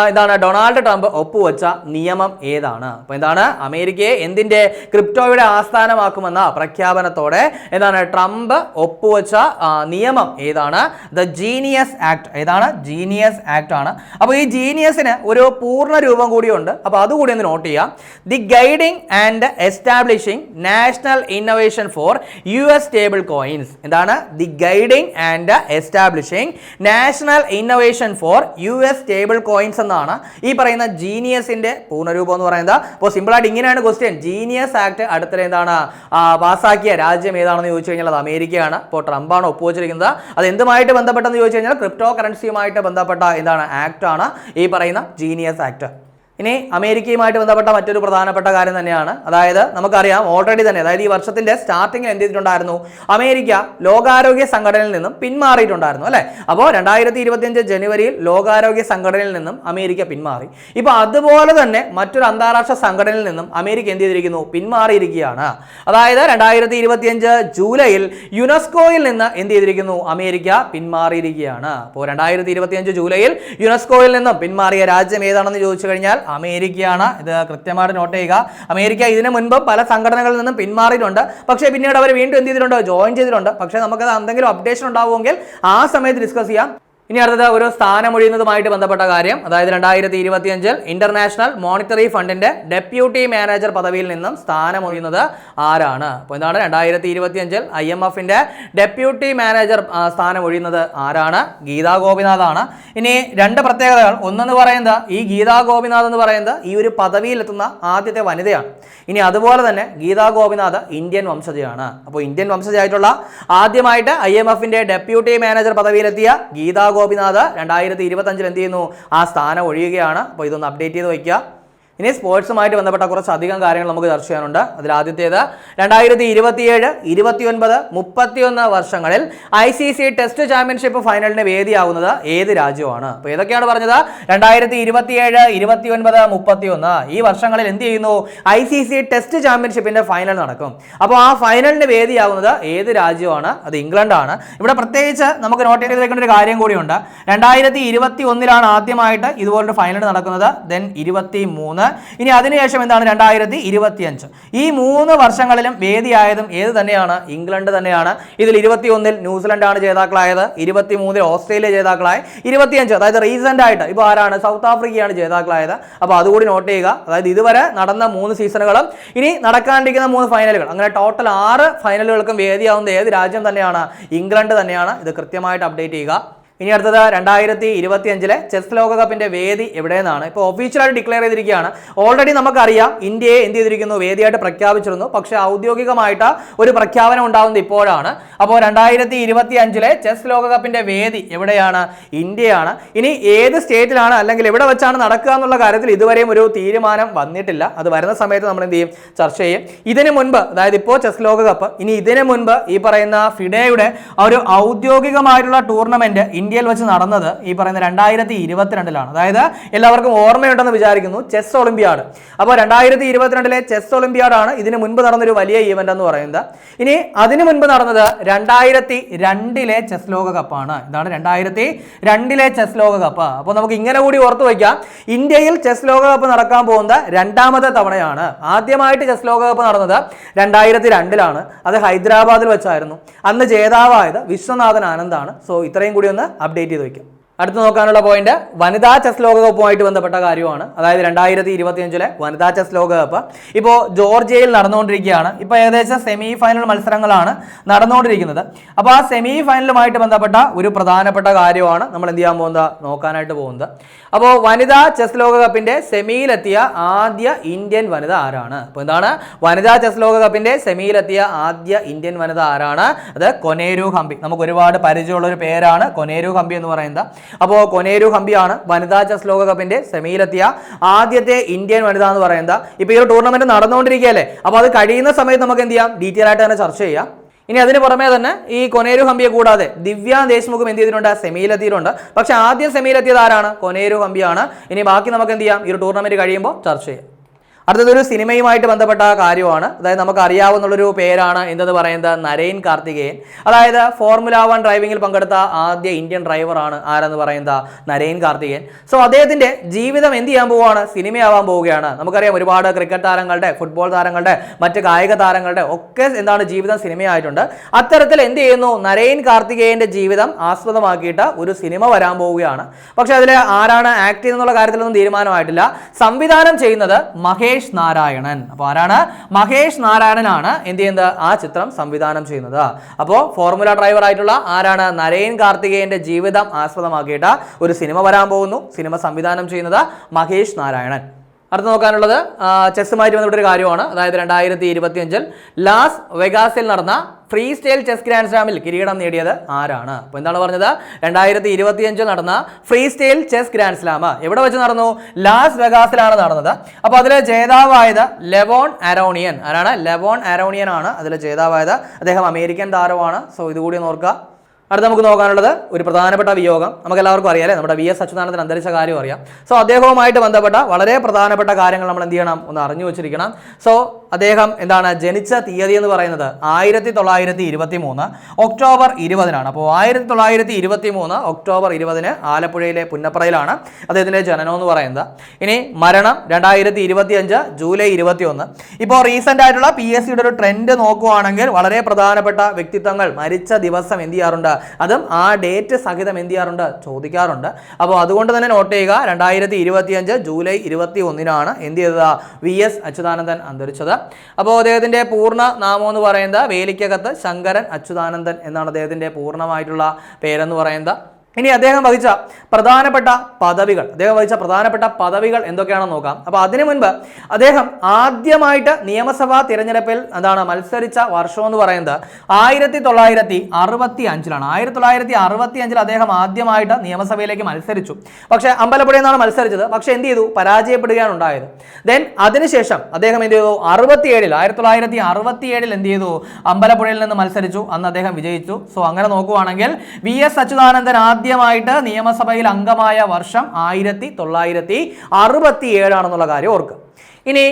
എന്താണ് ഡൊണാൾഡ് ട്രംപ് ഒപ്പുവെച്ച നിയമം ഏതാണ്? അപ്പോൾ എന്താണ് അമേരിക്കയെ എന്തിന്റെ ക്രിപ്റ്റോയുടെ ആസ്ഥാനമാക്കുമെന്ന പ്രഖ്യാപനത്തോടെ എന്താണ് ട്രംപ് ഒപ്പുവെച്ച നിയമം ഏതാണ്? ദ ജീനിയസ് ആക്ട് ഏതാണ്? ജീനിയസ് ആക്ട് ആണ്. അപ്പോൾ ഈ ജീനിയസിന് ഒരു പൂർണ രൂപം കൂടിയുണ്ട്. അപ്പോൾ അതുകൂടി ഒന്ന് നോട്ട് ചെയ്യാം. The guiding and establishing national innovation for U S stable coins എന്താണ്? The guiding and establishing national innovation for U S stable coins എന്നാണ്. ഈ പറയുന്ന ജീനിയസിന്റെ പൂർണരൂപം എന്ന് പറയുന്നത്. അപ്പോൾ സിമ്പിളായിട്ട് ഇങ്ങനെയാണ് ക്വസ്റ്റ്യൻ ജീനിയസ് ആക്ട് അടുത്തിടെ എന്താണ്? പാസ്സാക്കിയ രാജ്യം ഏതാണെന്ന് ചോദിച്ചു കഴിഞ്ഞാൽ അത് അമേരിക്കയാണ്. ഇപ്പോൾ ട്രംപാണ് ഒപ്പുവച്ചിരിക്കുന്നത്. അത് എന്തുമായിട്ട് ബന്ധപ്പെട്ടെന്ന് ചോദിച്ചു കഴിഞ്ഞാൽ ക്രിപ്റ്റോ കറൻസിയുമായിട്ട് ബന്ധപ്പെട്ട എന്താണ്? ആക്ട് ആണ്. ഈ പറയുന്ന ജീനിയസ് ആക്ട് ഇനി അമേരിക്കയുമായിട്ട് ബന്ധപ്പെട്ട മറ്റൊരു പ്രധാനപ്പെട്ട കാര്യം തന്നെയാണ്. അതായത് നമുക്കറിയാം ഓൾറെഡി തന്നെ അതായത് ഈ വർഷത്തിന്റെ സ്റ്റാർട്ടിങ്ങിൽ എന്ത് ചെയ്തിട്ടുണ്ടായിരുന്നു? അമേരിക്ക ലോകാരോഗ്യ സംഘടനയിൽ നിന്നും പിന്മാറിയിട്ടുണ്ടായിരുന്നു അല്ലെ? അപ്പോൾ രണ്ടായിരത്തി ഇരുപത്തിയഞ്ച് ജനുവരിയിൽ ലോകാരോഗ്യ സംഘടനയിൽ നിന്നും അമേരിക്ക പിന്മാറി. ഇപ്പൊ അതുപോലെ തന്നെ മറ്റൊരു അന്താരാഷ്ട്ര സംഘടനയിൽ നിന്നും അമേരിക്ക എന്ത് ചെയ്തിരിക്കുന്നു? പിന്മാറിയിരിക്കുകയാണ്. അതായത് രണ്ടായിരത്തി ഇരുപത്തിയഞ്ച് ജൂലൈയിൽ യുനെസ്കോയിൽ നിന്ന് എന്ത് ചെയ്തിരിക്കുന്നു? അമേരിക്ക പിന്മാറിയിരിക്കുകയാണ്. അപ്പോൾ രണ്ടായിരത്തി ഇരുപത്തിയഞ്ച് ജൂലൈയിൽ യുനെസ്കോയിൽ നിന്നും പിന്മാറിയ രാജ്യം ഏതാണെന്ന് ചോദിച്ചു കഴിഞ്ഞാൽ അമേരിക്കയാണ്. ഇത് കൃത്യമായിട്ട് നോട്ട് ചെയ്യുക. അമേരിക്ക ഇതിനു മുൻപ് പല സംഘടനകളിൽ നിന്നും പിന്മാറിയിട്ടുണ്ട്. പക്ഷേ പിന്നീട് അവർ വീണ്ടും എന്ത് ചെയ്തിട്ടുണ്ട്? ജോയിൻ ചെയ്തിട്ടുണ്ട്. പക്ഷേ നമുക്കത് എന്തെങ്കിലും അപ്ഡേഷൻ ഉണ്ടാവുമെങ്കിൽ ആ സമയത്ത് ഡിസ്കസ് ചെയ്യാം. ഇനി അടുത്തത് ഒരു സ്ഥാനമൊഴിയുന്നതുമായിട്ട് ബന്ധപ്പെട്ട കാര്യം. അതായത് രണ്ടായിരത്തി ഇരുപത്തിയഞ്ചിൽ ഇന്റർനാഷണൽ മോണിറ്ററി ഫണ്ടിന്റെ ഡെപ്യൂട്ടി മാനേജർ പദവിയിൽ നിന്നും സ്ഥാനമൊഴിയുന്നത് ആരാണ്? അപ്പോൾ എന്താണ് രണ്ടായിരത്തി ഇരുപത്തിയഞ്ചിൽ ഐ എം എഫിന്റെ ഡെപ്യൂട്ടി മാനേജർ സ്ഥാനമൊഴിയുന്നത് ആരാണ്? ഗീതാ ഗോപിനാഥാണ്. ഇനി രണ്ട് പ്രത്യേകതകൾ. ഒന്നെന്ന് പറയുന്നത് ഈ ഗീതാ ഗോപിനാഥ് എന്ന് പറയുന്നത് ഈ ഒരു പദവിയിലെത്തുന്ന ആദ്യത്തെ വനിതയാണ്. ഇനി അതുപോലെ തന്നെ ഗീതാ ഗോപിനാഥ് ഇന്ത്യൻ വംശജയാണ്. അപ്പോൾ ഇന്ത്യൻ വംശജയായിട്ടുള്ള ആദ്യമായിട്ട് ഐ എം എഫിന്റെ ഡെപ്യൂട്ടി മാനേജർ പദവിയിലെത്തിയ ഗീതാ ഗോപിനാഥ് രണ്ടായിരത്തി ഇരുപത്തഞ്ചിൽ എന്ത് ചെയ്യുന്നു? ആ സ്ഥാനം ഒഴിയുകയാണ്. അപ്പോൾ ഇതൊന്ന് അപ്ഡേറ്റ് ചെയ്ത് വയ്ക്കുക. ഇനി സ്പോർട്സുമായിട്ട് ബന്ധപ്പെട്ട കുറച്ച് അധികം കാര്യങ്ങൾ നമുക്ക് ചർച്ച ചെയ്യാനുണ്ട്. അതിൽ ആദ്യത്തേത് രണ്ടായിരത്തി ഇരുപത്തിയേഴ് ഇരുപത്തിയൊൻപത് മുപ്പത്തിയൊന്ന് വർഷങ്ങളിൽ I C C test championship ഫൈനലിന് വേദിയാവുന്നത് ഏത് രാജ്യമാണ് അപ്പോൾ ഏതൊക്കെയാണ് പറഞ്ഞത്? രണ്ടായിരത്തി ഇരുപത്തിയേഴ് ഇരുപത്തിയൊൻപത് മുപ്പത്തിയൊന്ന്. ഈ വർഷങ്ങളിൽ എന്ത് ചെയ്യുന്നു? ഐ സി സി ടെസ്റ്റ് ചാമ്പ്യൻഷിപ്പിന്റെ ഫൈനൽ നടക്കും. അപ്പോൾ ആ ഫൈനലിന് വേദിയാവുന്നത് ഏത് രാജ്യമാണ്? അത് ഇംഗ്ലണ്ടാണ്. ഇവിടെ പ്രത്യേകിച്ച് നമുക്ക് നോട്ട് ചെയ്ത് ഒരു കാര്യം കൂടിയുണ്ട്. രണ്ടായിരത്തി ഇരുപത്തി ഒന്നിലാണ് ആദ്യമായിട്ട് ഇതുപോലൊരു ഫൈനൽ നടക്കുന്നത്. ദെൻ ഇരുപത്തി മൂന്ന് ഇനി അതിനുശേഷം എന്താണ്? രണ്ടായിരത്തി ഇരുപത്തിയഞ്ച് ഈ മൂന്ന് വർഷങ്ങളിലും വേദിയായതും ഏത് തന്നെയാണ്? ഇംഗ്ലണ്ട് തന്നെയാണ്. ഇതിൽ ഇരുപത്തി ഒന്നിൽ ന്യൂസിലൻഡാണ് ജേതാക്കളായത്. ഇരുപത്തി മൂന്നിൽ ഓസ്ട്രേലിയ ജേതാക്കളായി. ഇരുപത്തിയഞ്ച് അതായത് റീസെന്റ് ആയിട്ട് ഇപ്പോൾ ആരാണ്? സൗത്ത് ആഫ്രിക്കയാണ് ജേതാക്കളായത്. അപ്പോൾ അതുകൂടി നോട്ട് ചെയ്യുക. അതായത് ഇതുവരെ നടന്ന മൂന്ന് സീസണുകളും ഇനി നടക്കാണ്ടിരിക്കുന്ന മൂന്ന് ഫൈനലുകൾ അങ്ങനെ ടോട്ടൽ ആറ് ഫൈനലുകൾക്കും വേദിയാവുന്ന ഏത് രാജ്യം തന്നെയാണ്? ഇംഗ്ലണ്ട് തന്നെയാണ്. ഇത് കൃത്യമായിട്ട് അപ്ഡേറ്റ് ചെയ്യുക. ഇനി അടുത്തത് രണ്ടായിരത്തി ഇരുപത്തി അഞ്ചിലെ ചെസ് ലോകകപ്പിന്റെ വേദി എവിടെയെന്നാണ്. ഇപ്പോൾ ഒഫീഷ്യലായിട്ട് ഡിക്ലെയർ ചെയ്തിരിക്കുകയാണ്. ഓൾറെഡി നമുക്കറിയാം ഇന്ത്യയെ എന്ത് ചെയ്തിരിക്കുന്നു വേദിയായിട്ട് പ്രഖ്യാപിച്ചിരുന്നു. പക്ഷേ ഔദ്യോഗികമായിട്ട് ഒരു പ്രഖ്യാപനം ഉണ്ടാകുന്നത് ഇപ്പോഴാണ്. അപ്പോൾ രണ്ടായിരത്തി ഇരുപത്തി അഞ്ചിലെ ചെസ് ലോകകപ്പിന്റെ വേദി എവിടെയാണ്? ഇന്ത്യയാണ്. ഇനി ഏത് സ്റ്റേറ്റിലാണ് അല്ലെങ്കിൽ എവിടെ വെച്ചാണ് നടക്കുക എന്നുള്ള കാര്യത്തിൽ ഇതുവരെയും ഒരു തീരുമാനം വന്നിട്ടില്ല. അത് വരുന്ന സമയത്ത് നമ്മൾ എന്ത് ചെയ്യും? ചർച്ച ചെയ്യും. ഇതിനു മുൻപ് അതായത് ഇപ്പോൾ ചെസ് ലോകകപ്പ് ഇനി ഇതിനു മുൻപ് ഈ പറയുന്ന ഫിഡേയുടെ ഒരു ഔദ്യോഗികമായിട്ടുള്ള ടൂർണമെന്റ് ഇന്ത്യയിൽ വെച്ച് നടന്നത് ഈ പറയുന്ന രണ്ടായിരത്തി ഇരുപത്തിരണ്ടിലാണ് അതായത് എല്ലാവർക്കും ഓർമ്മയുണ്ടെന്ന് വിചാരിക്കുന്നു ചെസ് ഒളിമ്പിയാഡ്. അപ്പോൾ രണ്ടായിരത്തി ഇരുപത്തിരണ്ടിലെ ചെസ് ഒളിമ്പിയാഡാണ് ഇതിന് മുൻപ് നടന്നൊരു വലിയ ഈവന്റ് എന്ന് പറയുന്നത്. ഇനി അതിനു മുൻപ് നടന്നത് രണ്ടായിരത്തി രണ്ടിലെ ചെസ് ലോകകപ്പാണ്. ഇതാണ് രണ്ടായിരത്തി രണ്ടിലെ ചെസ് ലോകകപ്പ്. അപ്പോൾ നമുക്ക് ഇങ്ങനെ കൂടി ഓർത്തു വയ്ക്കാം. ഇന്ത്യയിൽ ചെസ് ലോകകപ്പ് നടക്കാൻ പോകുന്ന രണ്ടാമത്തെ തവണയാണ്. ആദ്യമായിട്ട് ചെസ് ലോകകപ്പ് നടന്നത് രണ്ടായിരത്തി രണ്ടിലാണ് അത് ഹൈദരാബാദിൽ വെച്ചായിരുന്നു. അന്ന് ജേതാവായത് വിശ്വനാഥൻ ആനന്ദാണ്. സോ ഇത്രയും കൂടി ഒന്ന് അപ്ഡേറ്റ് ചെയ്ത് വയ്ക്കും. അടുത്ത് നോക്കാനുള്ള പോയിന്റ് വനിതാ ചെസ് ലോകകപ്പുമായിട്ട് ബന്ധപ്പെട്ട കാര്യമാണ്. അതായത് രണ്ടായിരത്തി ഇരുപത്തിയഞ്ചിലെ വനിതാ ചെസ് ലോകകപ്പ്. ഇപ്പോൾ ജോർജിയയിൽ നടന്നുകൊണ്ടിരിക്കുകയാണ്. ഇപ്പോൾ ഏകദേശം സെമി ഫൈനൽ മത്സരങ്ങളാണ് നടന്നുകൊണ്ടിരിക്കുന്നത്. അപ്പോൾ ആ സെമി ഫൈനലുമായിട്ട് ബന്ധപ്പെട്ട ഒരു പ്രധാനപ്പെട്ട കാര്യമാണ് നമ്മൾ എന്ത് ചെയ്യാൻ പോകുന്നത്? നോക്കാനായിട്ട് പോകുന്നത്. അപ്പോൾ വനിതാ ചെസ് ലോകകപ്പിന്റെ സെമിയിലെത്തിയ ആദ്യ ഇന്ത്യൻ വനിത ആരാണ്? അപ്പോൾ എന്താണ്? വനിതാ ചെസ് ലോകകപ്പിന്റെ സെമിയിലെത്തിയ ആദ്യ ഇന്ത്യൻ വനിത ആരാണ്? അത് കൊനേരു ഹംപി. നമുക്ക് ഒരുപാട് പരിചയമുള്ള ഒരു പേരാണ് കൊനേരു ഹംപി എന്ന് പറയുന്നത്. അപ്പോൾ കൊനേരു ഹംപിയാണ് വനിതാ ചെസ് ലോകകപ്പിന്റെ സെമിയിലെത്തിയ ആദ്യത്തെ ഇന്ത്യൻ വനിത എന്ന് പറയുന്നത്. ഇപ്പോൾ ഈ ഒരു ടൂർണമെന്റ് നടന്നുകൊണ്ടിരിക്കുകയല്ലേ? അപ്പോൾ അത് കഴിയുന്ന സമയത്ത് നമുക്ക് എന്ത് ചെയ്യാം? ഡീറ്റെയിൽ ആയിട്ട് തന്നെ ചർച്ച ചെയ്യാം. ഇനി അതിന് പുറമെ തന്നെ ഈ കൊനേരു ഹംപിയെ കൂടാതെ ദിവ്യ ദേശ്മുഖും എന്ത് ചെയ്തിട്ടുണ്ട്? സെമിയിലെത്തിയിട്ടുണ്ട്. പക്ഷെ ആദ്യം സെമിയിലെത്തിയത് ആരാണ്? കൊനേരു ഹംപിയാണ്. ഇനി ബാക്കി നമുക്ക് എന്ത് ചെയ്യാം? ഈ ഒരു ടൂർണമെന്റ് കഴിയുമ്പോൾ ചർച്ച ചെയ്യാം. അടുത്തതൊരു സിനിമയുമായിട്ട് ബന്ധപ്പെട്ട കാര്യമാണ്. അതായത് നമുക്ക് അറിയാവുന്നുള്ളൊരു പേരാണ് എന്തെന്ന് പറയുന്നത്? നരേൻ കാർത്തികേയൻ. അതായത് ഫോർമുല വൺ ഡ്രൈവിംഗിൽ പങ്കെടുത്ത ആദ്യ ഇന്ത്യൻ ഡ്രൈവറാണ് ആരെന്ന് പറയുന്നത്? നരേൻ കാർത്തികേയൻ. സോ അദ്ദേഹത്തിന്റെ ജീവിതം എന്ത് ചെയ്യാൻ പോവുകയാണ്? സിനിമയാവാൻ പോവുകയാണ്. നമുക്കറിയാം ഒരുപാട് ക്രിക്കറ്റ് താരങ്ങളുടെ ഫുട്ബോൾ താരങ്ങളുടെ മറ്റ് കായിക താരങ്ങളുടെ ഒക്കെ എന്താണ് ജീവിതം സിനിമയായിട്ടുണ്ട്. അത്തരത്തിൽ എന്ത് ചെയ്യുന്നു? നരേൻ കാർത്തികേയന്റെ ജീവിതം ആസ്പദമാക്കിയിട്ട് ഒരു സിനിമ വരാൻ പോവുകയാണ്. പക്ഷേ അതിൽ ആരാണ് ആക്ട് ചെയ്യുന്നുള്ള കാര്യത്തിലൊന്നും തീരുമാനമായിട്ടില്ല. സംവിധാനം ചെയ്യുന്നത് മഹേഷ് നാരായണൻ. അപ്പോൾ ആരാണ്? മഹേഷ് നാരായണനാണ് എന്ത് ചെയ്യുന്നത് ആ ചിത്രം സംവിധാനം ചെയ്യുന്നത്. അപ്പോൾ ഫോർമുല ഡ്രൈവർ ആയിട്ടുള്ള ആരാണ്? നരയൻ കാർത്തികേയന്റെ ജീവിതം ആസ്പദമാക്കിയിട്ട് ഒരു സിനിമ വരാൻ പോകുന്നു. സിനിമ സംവിധാനം ചെയ്യുന്നത് മഹേഷ് നാരായണൻ. അടുത്ത് നോക്കാനുള്ളത് ചെസ്സുമായിട്ട് ബന്ധപ്പെട്ട ഒരു കാര്യമാണ്. അതായത് രണ്ടായിരത്തി ഇരുപത്തി അഞ്ചിൽ ലാസ് വെഗാസിൽ നടന്ന ഫ്രീ സ്റ്റൈൽ ചെസ് ഗ്രാൻഡ് സ്ലാമിൽ കിരീടം നേടിയത് ആരാണ്? അപ്പോൾ എന്താണ് പറഞ്ഞത്? രണ്ടായിരത്തി ഇരുപത്തിയഞ്ചിൽ നടന്ന freestyle chess grand slam. എവിടെ വെച്ച് നടന്നു? ലാസ് വെഗാസിലാണ് നടന്നത്. അപ്പോൾ അതിലെ ജേതാവായത് ലെവോൺ അരോണിയൻ. ആരാണ്? ലെവോൺ അരോണിയൻ ആണ് അതിലെ ജേതാവായത്. അദ്ദേഹം അമേരിക്കൻ താരമാണ് സോ ഇതുകൂടി ഒന്ന് ഓർക്കുക. അടുത്ത നമുക്ക് നോക്കാനുള്ളത് ഒരു പ്രധാനപ്പെട്ട വിയോഗം നമുക്ക് എല്ലാവർക്കും അറിയാം നമ്മുടെ വി എസ് അച്യുതാനന്ദൻ അന്തരിച്ച കാര്യം അറിയാം. സോ അദ്ദേഹവുമായിട്ട് ബന്ധപ്പെട്ട വളരെ പ്രധാനപ്പെട്ട കാര്യങ്ങൾ നമ്മൾ എന്ത് ചെയ്യണം? ഒന്ന് അറിഞ്ഞു വെച്ചിരിക്കണം. സോ അദ്ദേഹം എന്താണ്? ജനിച്ച തീയതി എന്ന് പറയുന്നത് ആയിരത്തി തൊള്ളായിരത്തി ഇരുപത്തി മൂന്ന് ഒക്ടോബർ ഇരുപതിനാണ്. അപ്പോൾ ആയിരത്തി തൊള്ളായിരത്തി ഇരുപത്തി മൂന്ന് ഒക്ടോബർ ഇരുപതിന് ആലപ്പുഴയിലെ പുന്നപ്രയിലാണ് അദ്ദേഹത്തിന്റെ ജനനം എന്ന് പറയുന്നത്. ഇനി മരണം രണ്ടായിരത്തി ഇരുപത്തി അഞ്ച് ജൂലൈ ഇരുപത്തി ഒന്ന് ഇപ്പോൾ റീസെന്റ് ആയിട്ടുള്ള പി എസ് സിയുടെ ഒരു ട്രെൻഡ് നോക്കുവാണെങ്കിൽ വളരെ പ്രധാനപ്പെട്ട വ്യക്തിത്വങ്ങൾ മരിച്ച ദിവസം എന്ത് ചെയ്യാറുണ്ട്? അതും ആ ഡേറ്റ് സഹിതം എന്ത് ചെയ്യാറുണ്ട്? ചോദിക്കാറുണ്ട്. അപ്പോൾ അതുകൊണ്ട് തന്നെ നോട്ട് ചെയ്യുക രണ്ടായിരത്തി ഇരുപത്തിയഞ്ച് ജൂലൈ ഇരുപത്തി ഒന്നിനാണ് എന്ത് ചെയ്തത്? വി എസ് അച്യുതാനന്ദൻ അന്തരിച്ചത്. അപ്പോൾ അദ്ദേഹത്തിന്റെ പൂർണ നാമം എന്ന് പറയുന്നത് വേലിക്കകത്ത് ശങ്കരൻ അച്യുതാനന്ദൻ എന്നാണ് അദ്ദേഹത്തിന്റെ പൂർണമായിട്ടുള്ള പേരെന്ന് പറയുന്നത്. ഇനി അദ്ദേഹം വഹിച്ച പ്രധാനപ്പെട്ട പദവികൾ അദ്ദേഹം വഹിച്ച പ്രധാനപ്പെട്ട പദവികൾ എന്തൊക്കെയാണെന്ന് നോക്കാം. അപ്പോൾ അതിനു മുൻപ് അദ്ദേഹം ആദ്യമായിട്ട് നിയമസഭാ തിരഞ്ഞെടുപ്പിൽ എന്താണ് മത്സരിച്ച വർഷം എന്ന് പറയുന്നത് ആയിരത്തി തൊള്ളായിരത്തി അറുപത്തി അഞ്ചിലാണ് ആയിരത്തി തൊള്ളായിരത്തി അറുപത്തി അഞ്ചിൽ അദ്ദേഹം ആദ്യമായിട്ട് നിയമസഭയിലേക്ക് മത്സരിച്ചു. പക്ഷേ അമ്പലപ്പുഴയിൽ നിന്നാണ് മത്സരിച്ചത്. പക്ഷേ എന്ത് ചെയ്തു? പരാജയപ്പെടുകയാണ് ഉണ്ടായത്. ദെൻ അതിനുശേഷം അദ്ദേഹം എന്ത് ചെയ്തു? അറുപത്തിയേഴിൽ ആയിരത്തി തൊള്ളായിരത്തി അറുപത്തിയേഴിൽ എന്ത് ചെയ്തു? അമ്പലപ്പുഴയിൽ നിന്ന് മത്സരിച്ചു. അന്ന് അദ്ദേഹം വിജയിച്ചു. സോ അങ്ങനെ നോക്കുവാണെങ്കിൽ വി എസ് അച്യുതാനന്ദൻ ആദ്യമായിട്ട് നിയമസഭയിൽ അംഗമായ വർഷം ആയിരത്തി തൊള്ളായിരത്തി അറുപത്തി ഏഴാണെന്നുള്ള കാര്യം ഓർക്കുക. ഇനി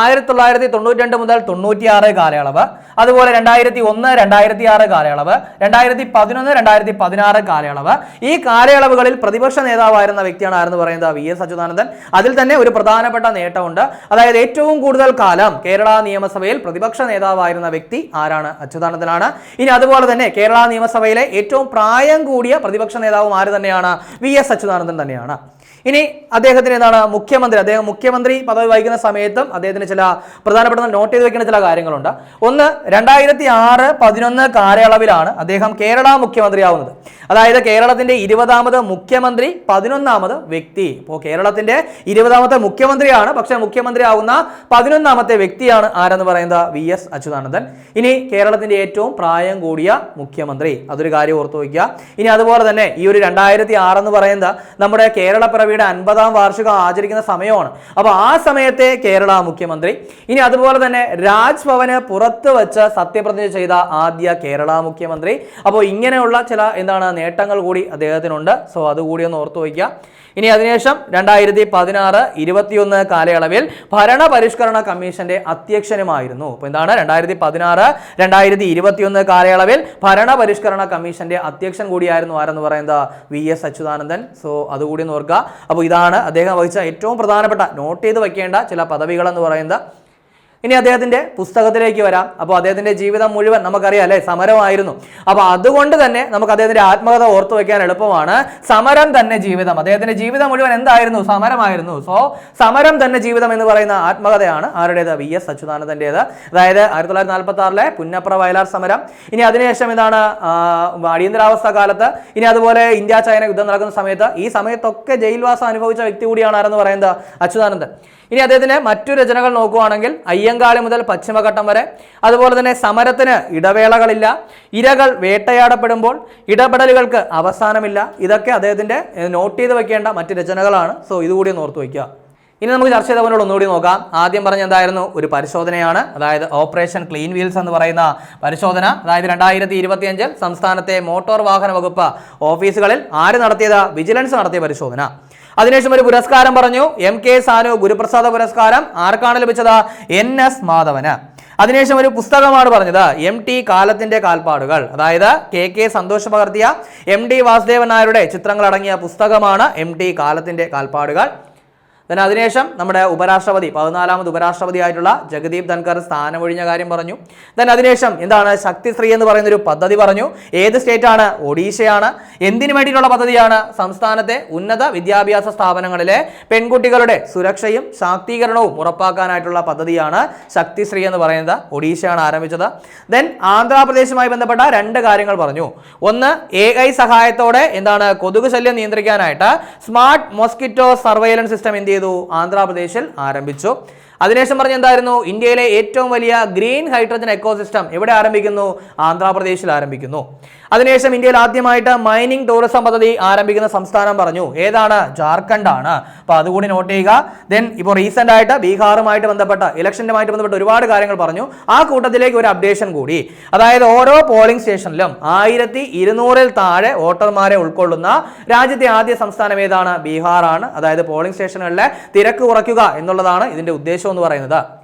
ആയിരത്തി തൊള്ളായിരത്തി തൊണ്ണൂറ്റി രണ്ട് മുതൽ തൊണ്ണൂറ്റിയാറ് കാലയളവ് അതുപോലെ രണ്ടായിരത്തി ഒന്ന് രണ്ടായിരത്തി ആറ് കാലയളവ് രണ്ടായിരത്തി പതിനൊന്ന് രണ്ടായിരത്തി പതിനാറ് കാലയളവ്. ഈ കാലയളവുകളിൽ പ്രതിപക്ഷ നേതാവായിരുന്ന വ്യക്തിയാണ് ആരെന്ന് പറയുന്നത്? വി. എസ്. അച്യുതാനന്ദൻ. അതിൽ തന്നെ ഒരു പ്രധാനപ്പെട്ട നേട്ടമുണ്ട്. അതായത് ഏറ്റവും കൂടുതൽ കാലം കേരള നിയമസഭയിൽ പ്രതിപക്ഷ നേതാവായിരുന്ന വ്യക്തി ആരാണ്? അച്യുതാനന്ദനാണ്. ഇനി അതുപോലെ തന്നെ കേരള നിയമസഭയിലെ ഏറ്റവും പ്രായം കൂടിയ പ്രതിപക്ഷ നേതാവും ആര് തന്നെയാണ്? വി. എസ്. അച്യുതാനന്ദൻ തന്നെയാണ്. ഇനി അദ്ദേഹത്തിന് എന്താണ് മുഖ്യമന്ത്രി? അദ്ദേഹം മുഖ്യമന്ത്രി പദവി വഹിക്കുന്ന സമയത്തും അദ്ദേഹത്തിന് ചില പ്രധാനപ്പെട്ട നോട്ട് ചെയ്ത് വെക്കുന്ന ചില കാര്യങ്ങളുണ്ട്. ഒന്ന് രണ്ടായിരത്തി ആറ് പതിനൊന്ന് കാലയളവിലാണ് അദ്ദേഹം കേരള മുഖ്യമന്ത്രിയാവുന്നത്. അതായത് കേരളത്തിന്റെ ഇരുപതാമത് മുഖ്യമന്ത്രി പതിനൊന്നാമത് വ്യക്തി. ഇപ്പോൾ കേരളത്തിന്റെ ഇരുപതാമത്തെ മുഖ്യമന്ത്രിയാണ് പക്ഷേ മുഖ്യമന്ത്രി ആവുന്ന പതിനൊന്നാമത്തെ വ്യക്തിയാണ് ആരെന്ന് പറയുന്നത് വി എസ് അച്യുതാനന്ദൻ. ഇനി കേരളത്തിന്റെ ഏറ്റവും പ്രായം കൂടിയ മുഖ്യമന്ത്രി. അതൊരു കാര്യം ഓർത്തു വയ്ക്കുക. ഇനി അതുപോലെ തന്നെ ഈ ഒരു രണ്ടായിരത്തി ആറ് എന്ന് പറയുന്നത് നമ്മുടെ കേരള പിറവിയുടെ അൻപതാം വാർഷികം ആചരിക്കുന്ന സമയമാണ്. അപ്പോൾ ആ സമയത്തെ കേരള മുഖ്യമന്ത്രി ഇനി അതുപോലെ തന്നെ രാജ്ഭവന് പുറത്ത് വെച്ച് സത്യപ്രതിജ്ഞ ചെയ്ത ആദ്യ കേരള മുഖ്യമന്ത്രി. അപ്പോൾ ഇങ്ങനെയുള്ള ചില എന്താണ് നേട്ടങ്ങൾ കൂടി അദ്ദേഹത്തിനുണ്ട്. സോ അതുകൂടി ഒന്ന് ഓർത്തു വയ്ക്കുക. ഇനി അതിനുശേഷം രണ്ടായിരത്തി പതിനാറ് ഇരുപത്തിയൊന്ന് കാലയളവിൽ ഭരണപരിഷ്കരണ കമ്മീഷന്റെ അധ്യക്ഷനുമായിരുന്നു. അപ്പോൾ എന്താണ്? രണ്ടായിരത്തി പതിനാറ് രണ്ടായിരത്തി ഇരുപത്തിയൊന്ന് കാലയളവിൽ ഭരണപരിഷ്കരണ കമ്മീഷന്റെ അധ്യക്ഷൻ കൂടിയായിരുന്നു ആരെന്ന് പറയുന്നത് വി എസ് അച്യുതാനന്ദൻ. സോ അതുകൂടി നോർക്കുക അപ്പോൾ ഇതാണ് അദ്ദേഹം വഹിച്ച ഏറ്റവും പ്രധാനപ്പെട്ട നോട്ട് ചെയ്ത് വയ്ക്കേണ്ട ചില പദവികൾ എന്ന് പറയുന്നത് ഇനി അദ്ദേഹത്തിന്റെ പുസ്തകത്തിലേക്ക് വരാം. അപ്പോൾ അദ്ദേഹത്തിന്റെ ജീവിതം മുഴുവൻ നമുക്കറിയാം അല്ലേ? സമരമായിരുന്നു. അപ്പോൾ അതുകൊണ്ട് തന്നെ നമുക്ക് അദ്ദേഹത്തിന്റെ ആത്മകഥ ഓർത്തു വെക്കാൻ എളുപ്പമാണ്. സമരം തന്നെ ജീവിതം. അദ്ദേഹത്തിന്റെ ജീവിതം മുഴുവൻ എന്തായിരുന്നു? സമരമായിരുന്നു. സോ സമരം തന്നെ ജീവിതം എന്ന് പറയുന്ന ആത്മകഥയാണ് ആരുടേത്? വി എസ് അച്യുതാനന്ദന്റേത്. അതായത് ആയിരത്തി തൊള്ളായിരത്തി നാൽപ്പത്തി ആറിലെ പുന്നപ്ര വയലാർ സമരം. ഇനി അതിനുശേഷം ഇതാണ് അടിയന്തരാവസ്ഥ കാലത്ത്. ഇനി അതുപോലെ ഇന്ത്യ ചൈന യുദ്ധം നടക്കുന്ന സമയത്ത് ഈ സമയത്തൊക്കെ ജയിൽവാസം അനുഭവിച്ച വ്യക്തി കൂടിയാണ് ആരെന്ന് പറയുന്നത്? അച്യുതാനന്ദൻ. ഇനി അദ്ദേഹത്തിന് മറ്റു രചനകൾ നോക്കുകയാണെങ്കിൽ അയ്യങ്കാളി മുതൽ പശ്ചിമഘട്ടം വരെ. അതുപോലെ തന്നെ സമരത്തിന് ഇടവേളകളില്ല. ഇരകൾ വേട്ടയാടപ്പെടുമ്പോൾ ഇടപെടലുകൾക്ക് അവസാനമില്ല. ഇതൊക്കെ അദ്ദേഹത്തിന്റെ നോട്ട് ചെയ്ത് വെക്കേണ്ട മറ്റ് രചനകളാണ്. സോ ഇതുകൂടി ഓർത്ത് വയ്ക്കുക ഇനി നമുക്ക് ചർച്ച ചെയ്ത പോലെ ഒന്നുകൂടി നോക്കാം. ആദ്യം പറഞ്ഞ എന്തായിരുന്നു? ഒരു പരിശോധനയാണ്. അതായത് ഓപ്പറേഷൻ ക്ലീൻ വീൽസ് എന്ന് പറയുന്ന പരിശോധന. അതായത് രണ്ടായിരത്തി ഇരുപത്തിയഞ്ചിൽ സംസ്ഥാനത്തെ മോട്ടോർ വാഹന വകുപ്പ് ഓഫീസുകളിൽ ആര് നടത്തിയത്? വിജിലൻസ് നടത്തിയ പരിശോധന. അതിനുശേഷം ഒരു പുരസ്കാരം പറഞ്ഞു. എം കെ സാനു ഗുരുപ്രസാദ പുരസ്കാരം. ആർക്കാണ് ലഭിച്ചത്? എൻ എസ് മാധവന്. അതിനുശേഷം ഒരു പുസ്തകമാണ് പറഞ്ഞത്. എം ടി കാലത്തിന്റെ കാൽപ്പാടുകൾ. അതായത് കെ കെ സന്തോഷ് പകർത്തിയ എം ഡി വാസുദേവൻ നായരുടെ ചിത്രങ്ങൾ അടങ്ങിയ പുസ്തകമാണ് എം ടി കാലത്തിന്റെ കാൽപ്പാടുകൾ. Then അതിനുശേഷം നമ്മുടെ ഉപരാഷ്ട്രപതി പതിനാലാമത് ഉപരാഷ്ട്രപതി ആയിട്ടുള്ള ജഗദീപ് ധൻകർ സ്ഥാനമൊഴിഞ്ഞ കാര്യം പറഞ്ഞു. then അതിനുശേഷം എന്താണ് ശക്തിശ്രീ എന്ന് പറയുന്ന ഒരു പദ്ധതി പറഞ്ഞു. ഏത് സ്റ്റേറ്റ് ആണ് ഒഡീഷയാണ്. എന്തിനു വേണ്ടിയിട്ടുള്ള പദ്ധതിയാണ്? സംസ്ഥാനത്തെ ഉന്നത വിദ്യാഭ്യാസ സ്ഥാപനങ്ങളിലെ പെൺകുട്ടികളുടെ സുരക്ഷയും ശാക്തീകരണവും ഉറപ്പാക്കാനായിട്ടുള്ള പദ്ധതിയാണ് ശക്തിശ്രീ എന്ന് പറയുന്നത്. ഒഡീഷയാണ് ആരംഭിച്ചത്. ദെൻ ആന്ധ്രാപ്രദേശുമായി ബന്ധപ്പെട്ട രണ്ട് കാര്യങ്ങൾ പറഞ്ഞു. ഒന്ന് എ ഐ സഹായത്തോടെ എന്താണ് കൊതുക് ശല്യം നിയന്ത്രിക്കാനായിട്ട് സ്മാർട്ട് മോസ്കിറ്റോ സർവൈലൻസ് സിസ്റ്റം എന്ത് ചെയ്തു? ആന്ധ്രാപ്രദേശിൽ ആരംഭിച്ചു. അതിനുശേഷം പറഞ്ഞ എന്തായിരുന്നു? ഇന്ത്യയിലെ ഏറ്റവും വലിയ ഗ്രീൻ ഹൈഡ്രജൻ എക്കോസിസ്റ്റം എവിടെ ആരംഭിക്കുന്നു? ആന്ധ്രാപ്രദേശിൽ ആരംഭിക്കുന്നു. അതിനുശേഷം ഇന്ത്യയിൽ ആദ്യമായിട്ട് മൈനിങ് ടൂറിസം പദ്ധതി ആരംഭിക്കുന്ന സംസ്ഥാനം പറഞ്ഞു. ഏതാണ്? ജാർഖണ്ഡ് ആണ് അപ്പോൾ അതുകൂടി നോട്ട് ചെയ്യുക. ദെൻ ഇപ്പോൾ റീസെന്റ് ആയിട്ട് ബീഹാറുമായിട്ട് ബന്ധപ്പെട്ട ഇലക്ഷനുമായിട്ട് ബന്ധപ്പെട്ട ഒരുപാട് കാര്യങ്ങൾ പറഞ്ഞു. ആ കൂട്ടത്തിലേക്ക് ഒരു അപ്ഡേഷൻ കൂടി. അതായത് ഓരോ പോളിംഗ് സ്റ്റേഷനിലും ആയിരത്തി ഇരുന്നൂറിൽ താഴെ വോട്ടർമാരെ ഉൾക്കൊള്ളുന്ന രാജ്യത്തെ ആദ്യ സംസ്ഥാനം ഏതാണ്? ബീഹാറാണ്. അതായത് പോളിംഗ് സ്റ്റേഷനുകളിലെ തിരക്ക് കുറയ്ക്കുക എന്നുള്ളതാണ് ഇതിന്റെ ഉദ്ദേശം എന്ന് പറയുന്നത്.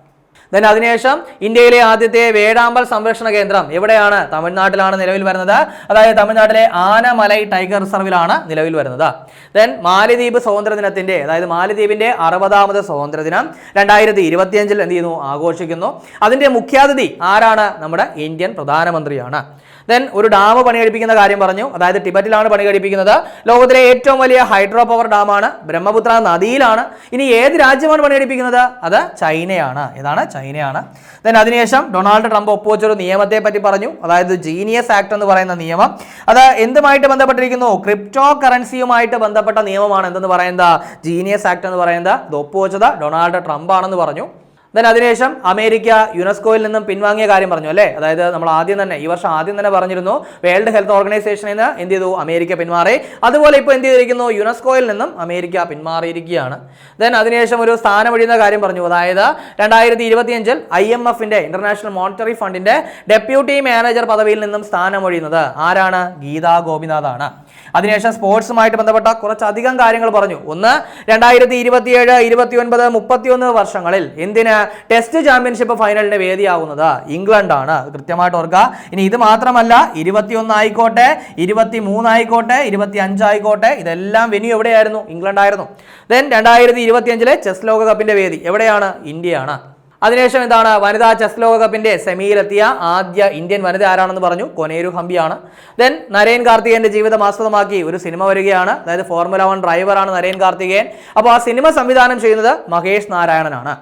ദെൻ അതിനുശേഷം ഇന്ത്യയിലെ ആദ്യത്തെ വേഴാമ്പൽ സംരക്ഷണ കേന്ദ്രം എവിടെയാണ്? തമിഴ്നാട്ടിലാണ് നിലവിൽ വരുന്നത്. അതായത് തമിഴ്നാട്ടിലെ ആനമലൈ ടൈഗർ റിസർവിലാണ് നിലവിൽ വരുന്നത്. ദെൻ മാലിദ്വീപ് സ്വാതന്ത്ര്യ ദിനത്തിന്റെ അതായത് മാലിദ്വീപിന്റെ അറുപതാമത് സ്വാതന്ത്ര്യ ദിനം രണ്ടായിരത്തി ഇരുപത്തിയഞ്ചിൽ എന്ത് ചെയ്യുന്നു? ആഘോഷിക്കുന്നു. അതിന്റെ മുഖ്യാതിഥി ആരാണ്? നമ്മുടെ ഇന്ത്യൻ പ്രധാനമന്ത്രിയാണ്. ദെൻ ഒരു ഡാം പണികഴിപ്പിക്കുന്ന കാര്യം പറഞ്ഞു. അതായത് ടിബറ്റിലാണ് പണി കഴിപ്പിക്കുന്നത് ലോകത്തിലെ ഏറ്റവും വലിയ ഹൈഡ്രോ പവർ ഡാമാണ് ബ്രഹ്മപുത്ര നദിയിലാണ്. ഇനി ഏത് രാജ്യമാണ് പണികഴിപ്പിക്കുന്നത്? അത് ചൈനയാണ്. ഇതാണ് ചൈനയാണ്. ദെൻ അതിനുശേഷം ഡൊണാൾഡ് ട്രംപ് ഒപ്പുവെച്ചൊരു നിയമത്തെ പറ്റി പറഞ്ഞു. അതായത് ജീനിയസ് ആക്ട് എന്ന് പറയുന്ന നിയമം. അത് എന്തുമായിട്ട് ബന്ധപ്പെട്ടിരിക്കുന്നു? ക്രിപ്റ്റോ കറൻസിയുമായിട്ട് ബന്ധപ്പെട്ട നിയമമാണ് എന്തെന്ന് പറയുന്നത്? ജീനിയസ് ആക്ട് എന്ന് പറയുന്നത്. ഇത് ഒപ്പുവെച്ചത് ഡൊണാൾഡ് ട്രംപ് ആണെന്ന് പറഞ്ഞു. ദെൻ അതിനുശേഷം അമേരിക്ക യുനെസ്കോയിൽ നിന്നും പിൻവാങ്ങിയ കാര്യം പറഞ്ഞു അല്ലേ? അതായത് നമ്മൾ ആദ്യം തന്നെ ഈ വർഷം ആദ്യം തന്നെ പറഞ്ഞിരുന്നു വേൾഡ് ഹെൽത്ത് ഓർഗനൈസേഷനിൽ നിന്ന് എന്ത് ചെയ്തു? അമേരിക്ക പിന്മാറി അതുപോലെ ഇപ്പോൾ എന്ത് ചെയ്തിരിക്കുന്നു? യുനെസ്കോയിൽ നിന്നും അമേരിക്ക പിന്മാറിയിരിക്കുകയാണ് ദെൻ അതിനുശേഷം ഒരു സ്ഥാനമൊഴിയുന്ന കാര്യം പറഞ്ഞു. അതായത് രണ്ടായിരത്തി ഇരുപത്തിയഞ്ചിൽ ഐ എം എഫിന്റെ ഇന്റർനാഷണൽ മോണിറ്ററി ഫണ്ടിന്റെ ഡെപ്യൂട്ടി മാനേജർ പദവിയിൽ നിന്നും സ്ഥാനമൊഴിയുന്നത് ആരാണ്? ഗീതാ ഗോപിനാഥാണ്. അതിനുശേഷം സ്പോർട്സുമായിട്ട് ബന്ധപ്പെട്ട കുറച്ചധികം കാര്യങ്ങൾ പറഞ്ഞു. ഒന്ന് രണ്ടായിരത്തി ഇരുപത്തിയേഴ് ഇരുപത്തിയൊൻപത് മുപ്പത്തിയൊന്ന് വർഷങ്ങളിൽ എന്തിന് ടെസ്റ്റ് ചാമ്പ്യൻഷിപ്പ് ഫൈനലിന്റെ വേദിയാവുന്നത് ഇംഗ്ലണ്ടാണ്. കൃത്യമായിട്ട് ഓർക്കുക. ഇനി ഇത് മാത്രമല്ല ഇരുപത്തിയൊന്ന് ആയിക്കോട്ടെ ഇരുപത്തി മൂന്നായിക്കോട്ടെ ഇരുപത്തി അഞ്ചായിക്കോട്ടെ ഇതെല്ലാം വെന്യൂ എവിടെയായിരുന്നു? ഇംഗ്ലണ്ട് ആയിരുന്നു ദെൻ രണ്ടായിരത്തി ഇരുപത്തിയഞ്ചിലെ ചെസ് ലോകകപ്പിന്റെ വേദി എവിടെയാണ്? ഇന്ത്യയാണ്. അതിനുശേഷം എന്താണ്? വനിതാ ചെസ് ലോകകപ്പിന്റെ സെമിയിലെത്തിയ ആദ്യ ഇന്ത്യൻ വനിത ആരാണെന്ന് പറഞ്ഞു? കൊനേരു ഹംബിയാണ് ദെൻ നരേൻ കാർത്തികേന്റെ ജീവിതം ആസ്പദമാക്കി ഒരു സിനിമ വരികയാണ്. അതായത് ഫോർമുല വൺ ഡ്രൈവറാണ് നരേൻ കാർത്തികേയൻ. അപ്പോൾ ആ സിനിമ സംവിധാനം ചെയ്യുന്നത് മഹേഷ് നാരായണനാണ്.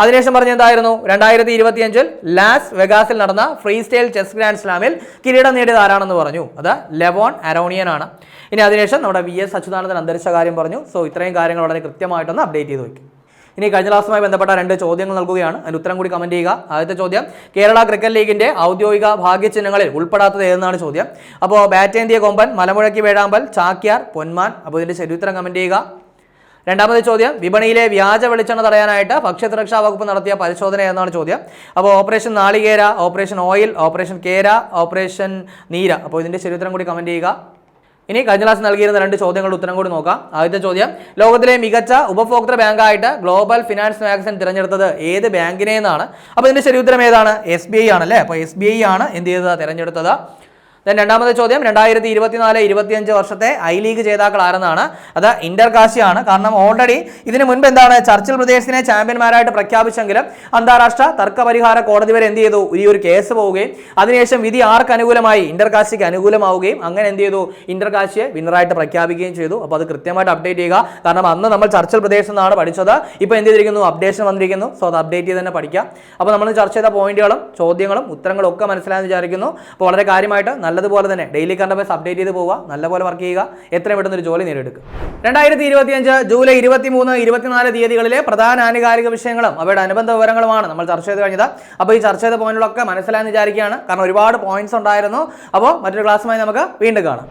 അതിനുശേഷം പറഞ്ഞ എന്തായിരുന്നു? രണ്ടായിരത്തി ഇരുപത്തിയഞ്ചിൽ ലാസ് വെഗാസിൽ നടന്ന ഫ്രീ സ്റ്റൈൽ ചെസ് ഗ്രാൻഡ് സ്ലാമിൽ കിരീടം നേടിയത് ആരാണെന്ന് പറഞ്ഞു. അത് ലെവോൺ അറോണിയൻ ആണ് ഇനി അതിനുശേഷം നമ്മുടെ വി എസ് അച്യുതാനന്ദൻ അന്തരിച്ച കാര്യം പറഞ്ഞു. സോ ഇത്രയും കാര്യങ്ങൾ വളരെ കൃത്യമായിട്ടൊന്ന് അപ്ഡേറ്റ് ചെയ്ത് വയ്ക്കും. ഇനി കഴിഞ്ഞ ക്ലാസ്സുമായി ബന്ധപ്പെട്ട രണ്ട് ചോദ്യങ്ങൾ നൽകുകയാണ്. അതിന് ഉത്തരം കൂടി കമന്റ് ചെയ്യുക. ആദ്യത്തെ ചോദ്യം കേരള ക്രിക്കറ്റ് ലീഗിന്റെ ഔദ്യോഗിക ഭാഗ്യചിഹ്നങ്ങളിൽ ഉൾപ്പെടാത്തത് ഏതെന്നാണ് ചോദ്യം? അപ്പോൾ ബാറ്റേന്തിയ കൊമ്പൻ മലമുഴക്കി വേഴാമ്പൽ ചാക്യാർ പൊന്മാൻ. അപ്പോൾ ഇതിന്റെ ശരിയുത്തരം കമന്റ് ചെയ്യുക. രണ്ടാമത്തെ ചോദ്യം വിപണിയിലെ വ്യാജ വെളിച്ചെണ്ണ തടയാനായിട്ട് ഭക്ഷ്യസുരക്ഷാ വകുപ്പ് നടത്തിയ പരിശോധന എന്നാണ് ചോദ്യം. അപ്പോൾ ഓപ്പറേഷൻ നാളികേര ഓപ്പറേഷൻ ഓയിൽ ഓപ്പറേഷൻ കേര ഓപ്പറേഷൻ നീര. അപ്പോൾ ഇതിന്റെ ശരിയുത്തരം കൂടി കമന്റ് ചെയ്യുക. ഇനി കഴിഞ്ഞ ക്ലാസ് നൽകിയിരുന്ന രണ്ട് ചോദ്യങ്ങളുടെ ഉത്തരം കൂടി നോക്കാം. ആദ്യത്തെ ചോദ്യം ലോകത്തിലെ മികച്ച ഉപഭോക്തൃ ബാങ്കായിട്ട് ഗ്ലോബൽ ഫിനാൻസ് മാഗസിൻ തിരഞ്ഞെടുത്തത് ഏത് ബാങ്കിനെ എന്നാണ് അപ്പോൾ ഇതിന്റെ ശരി ഉത്തരം ഏതാണ്? എസ് ബി ഐ ആണല്ലേ? അപ്പോൾ എസ് ബി ഐ ആണ് എന്ത് ചെയ്തത്? തിരഞ്ഞെടുത്തത്. ദെൻ രണ്ടാമത്തെ ചോദ്യം രണ്ടായിരത്തി ഇരുപത്തിനാല് ഇരുപത്തിയഞ്ച് വർഷത്തെ ഐ ലീഗ് ജേതാക്കൾ ആരെന്നാണ്? അത് ഇന്റർ കാശിയാണ്. കാരണം ഓൾറെഡി ഇതിന് മുൻപ് എന്താണ് ചർച്ചിൽ ബ്രദേഴ്സിനെ ചാമ്പ്യന്മാരായിട്ട് പ്രഖ്യാപിച്ചെങ്കിലും അന്താരാഷ്ട്ര തർക്ക പരിഹാര കോടതി വരെ എന്ത് ചെയ്തു? ഈ ഒരു കേസ് പോവുകയും അതിനുശേഷം വിധി ആർക്ക് അനുകൂലമായി? ഇന്റർ കാശിക്ക് അനുകൂലമാവുകയും അങ്ങനെ എന്ത് ചെയ്തു? ഇന്റർ കാശിയെ വിന്നറായിട്ട് പ്രഖ്യാപിക്കുകയും ചെയ്തു. അപ്പോൾ അത് കൃത്യമായിട്ട് അപ്ഡേറ്റ് ചെയ്യുക. കാരണം അന്ന് നമ്മൾ ചർച്ചിൽ പ്രദേശ് എന്നാണ് പഠിച്ചത്. ഇപ്പോൾ എന്ത് ചെയ്തിരിക്കുന്നു? അപ്ഡേഷൻ വന്നിരിക്കുന്നു. സോ അത് അപ്ഡേറ്റ് ചെയ്ത് തന്നെ പഠിക്കാം. അപ്പോൾ നമ്മൾ ചർച്ച ചെയ്ത പോയിന്റുകളും ചോദ്യങ്ങളും ഉത്തരങ്ങളും ഒക്കെ മനസ്സിലായെന്ന് വിചാരിക്കുന്നു. അപ്പോൾ വളരെ കാര്യമായിട്ട് നല്ലതുപോലെ തന്നെ ഡെയിലി കറണ്ട് അഫയേഴ്സ് അപ്ഡേറ്റ് ചെയ്ത് പോവുക നല്ലപോലെ വർക്ക് ചെയ്യുക എത്രയും പെട്ടെന്ന് ഒരു ജോലി നേടിയെടുക്കുക. രണ്ടായിരത്തി ഇരുപത്തിയഞ്ച് ജൂലൈ ഇരുപത്തി മൂന്ന് ഇരുപത്തിനാല് തീയതികളിലെ പ്രധാന ആനുകാലിക വിഷയങ്ങളും അവയുടെ അനുബന്ധ വിവരങ്ങളുമാണ് നമ്മൾ ചർച്ച ചെയ്ത് കഴിഞ്ഞത്. അപ്പോൾ ഈ ചർച്ച ചെയ്ത പോയിന്റുകളൊക്കെ മനസ്സിലായെന്ന് വിചാരിക്കുകയാണ്. കാരണം ഒരുപാട് പോയിന്റ്സ് ഉണ്ടായിരുന്നു. അപ്പോൾ മറ്റൊരു ക്ലാസ്സുമായി നമുക്ക് വീണ്ടും കാണാം.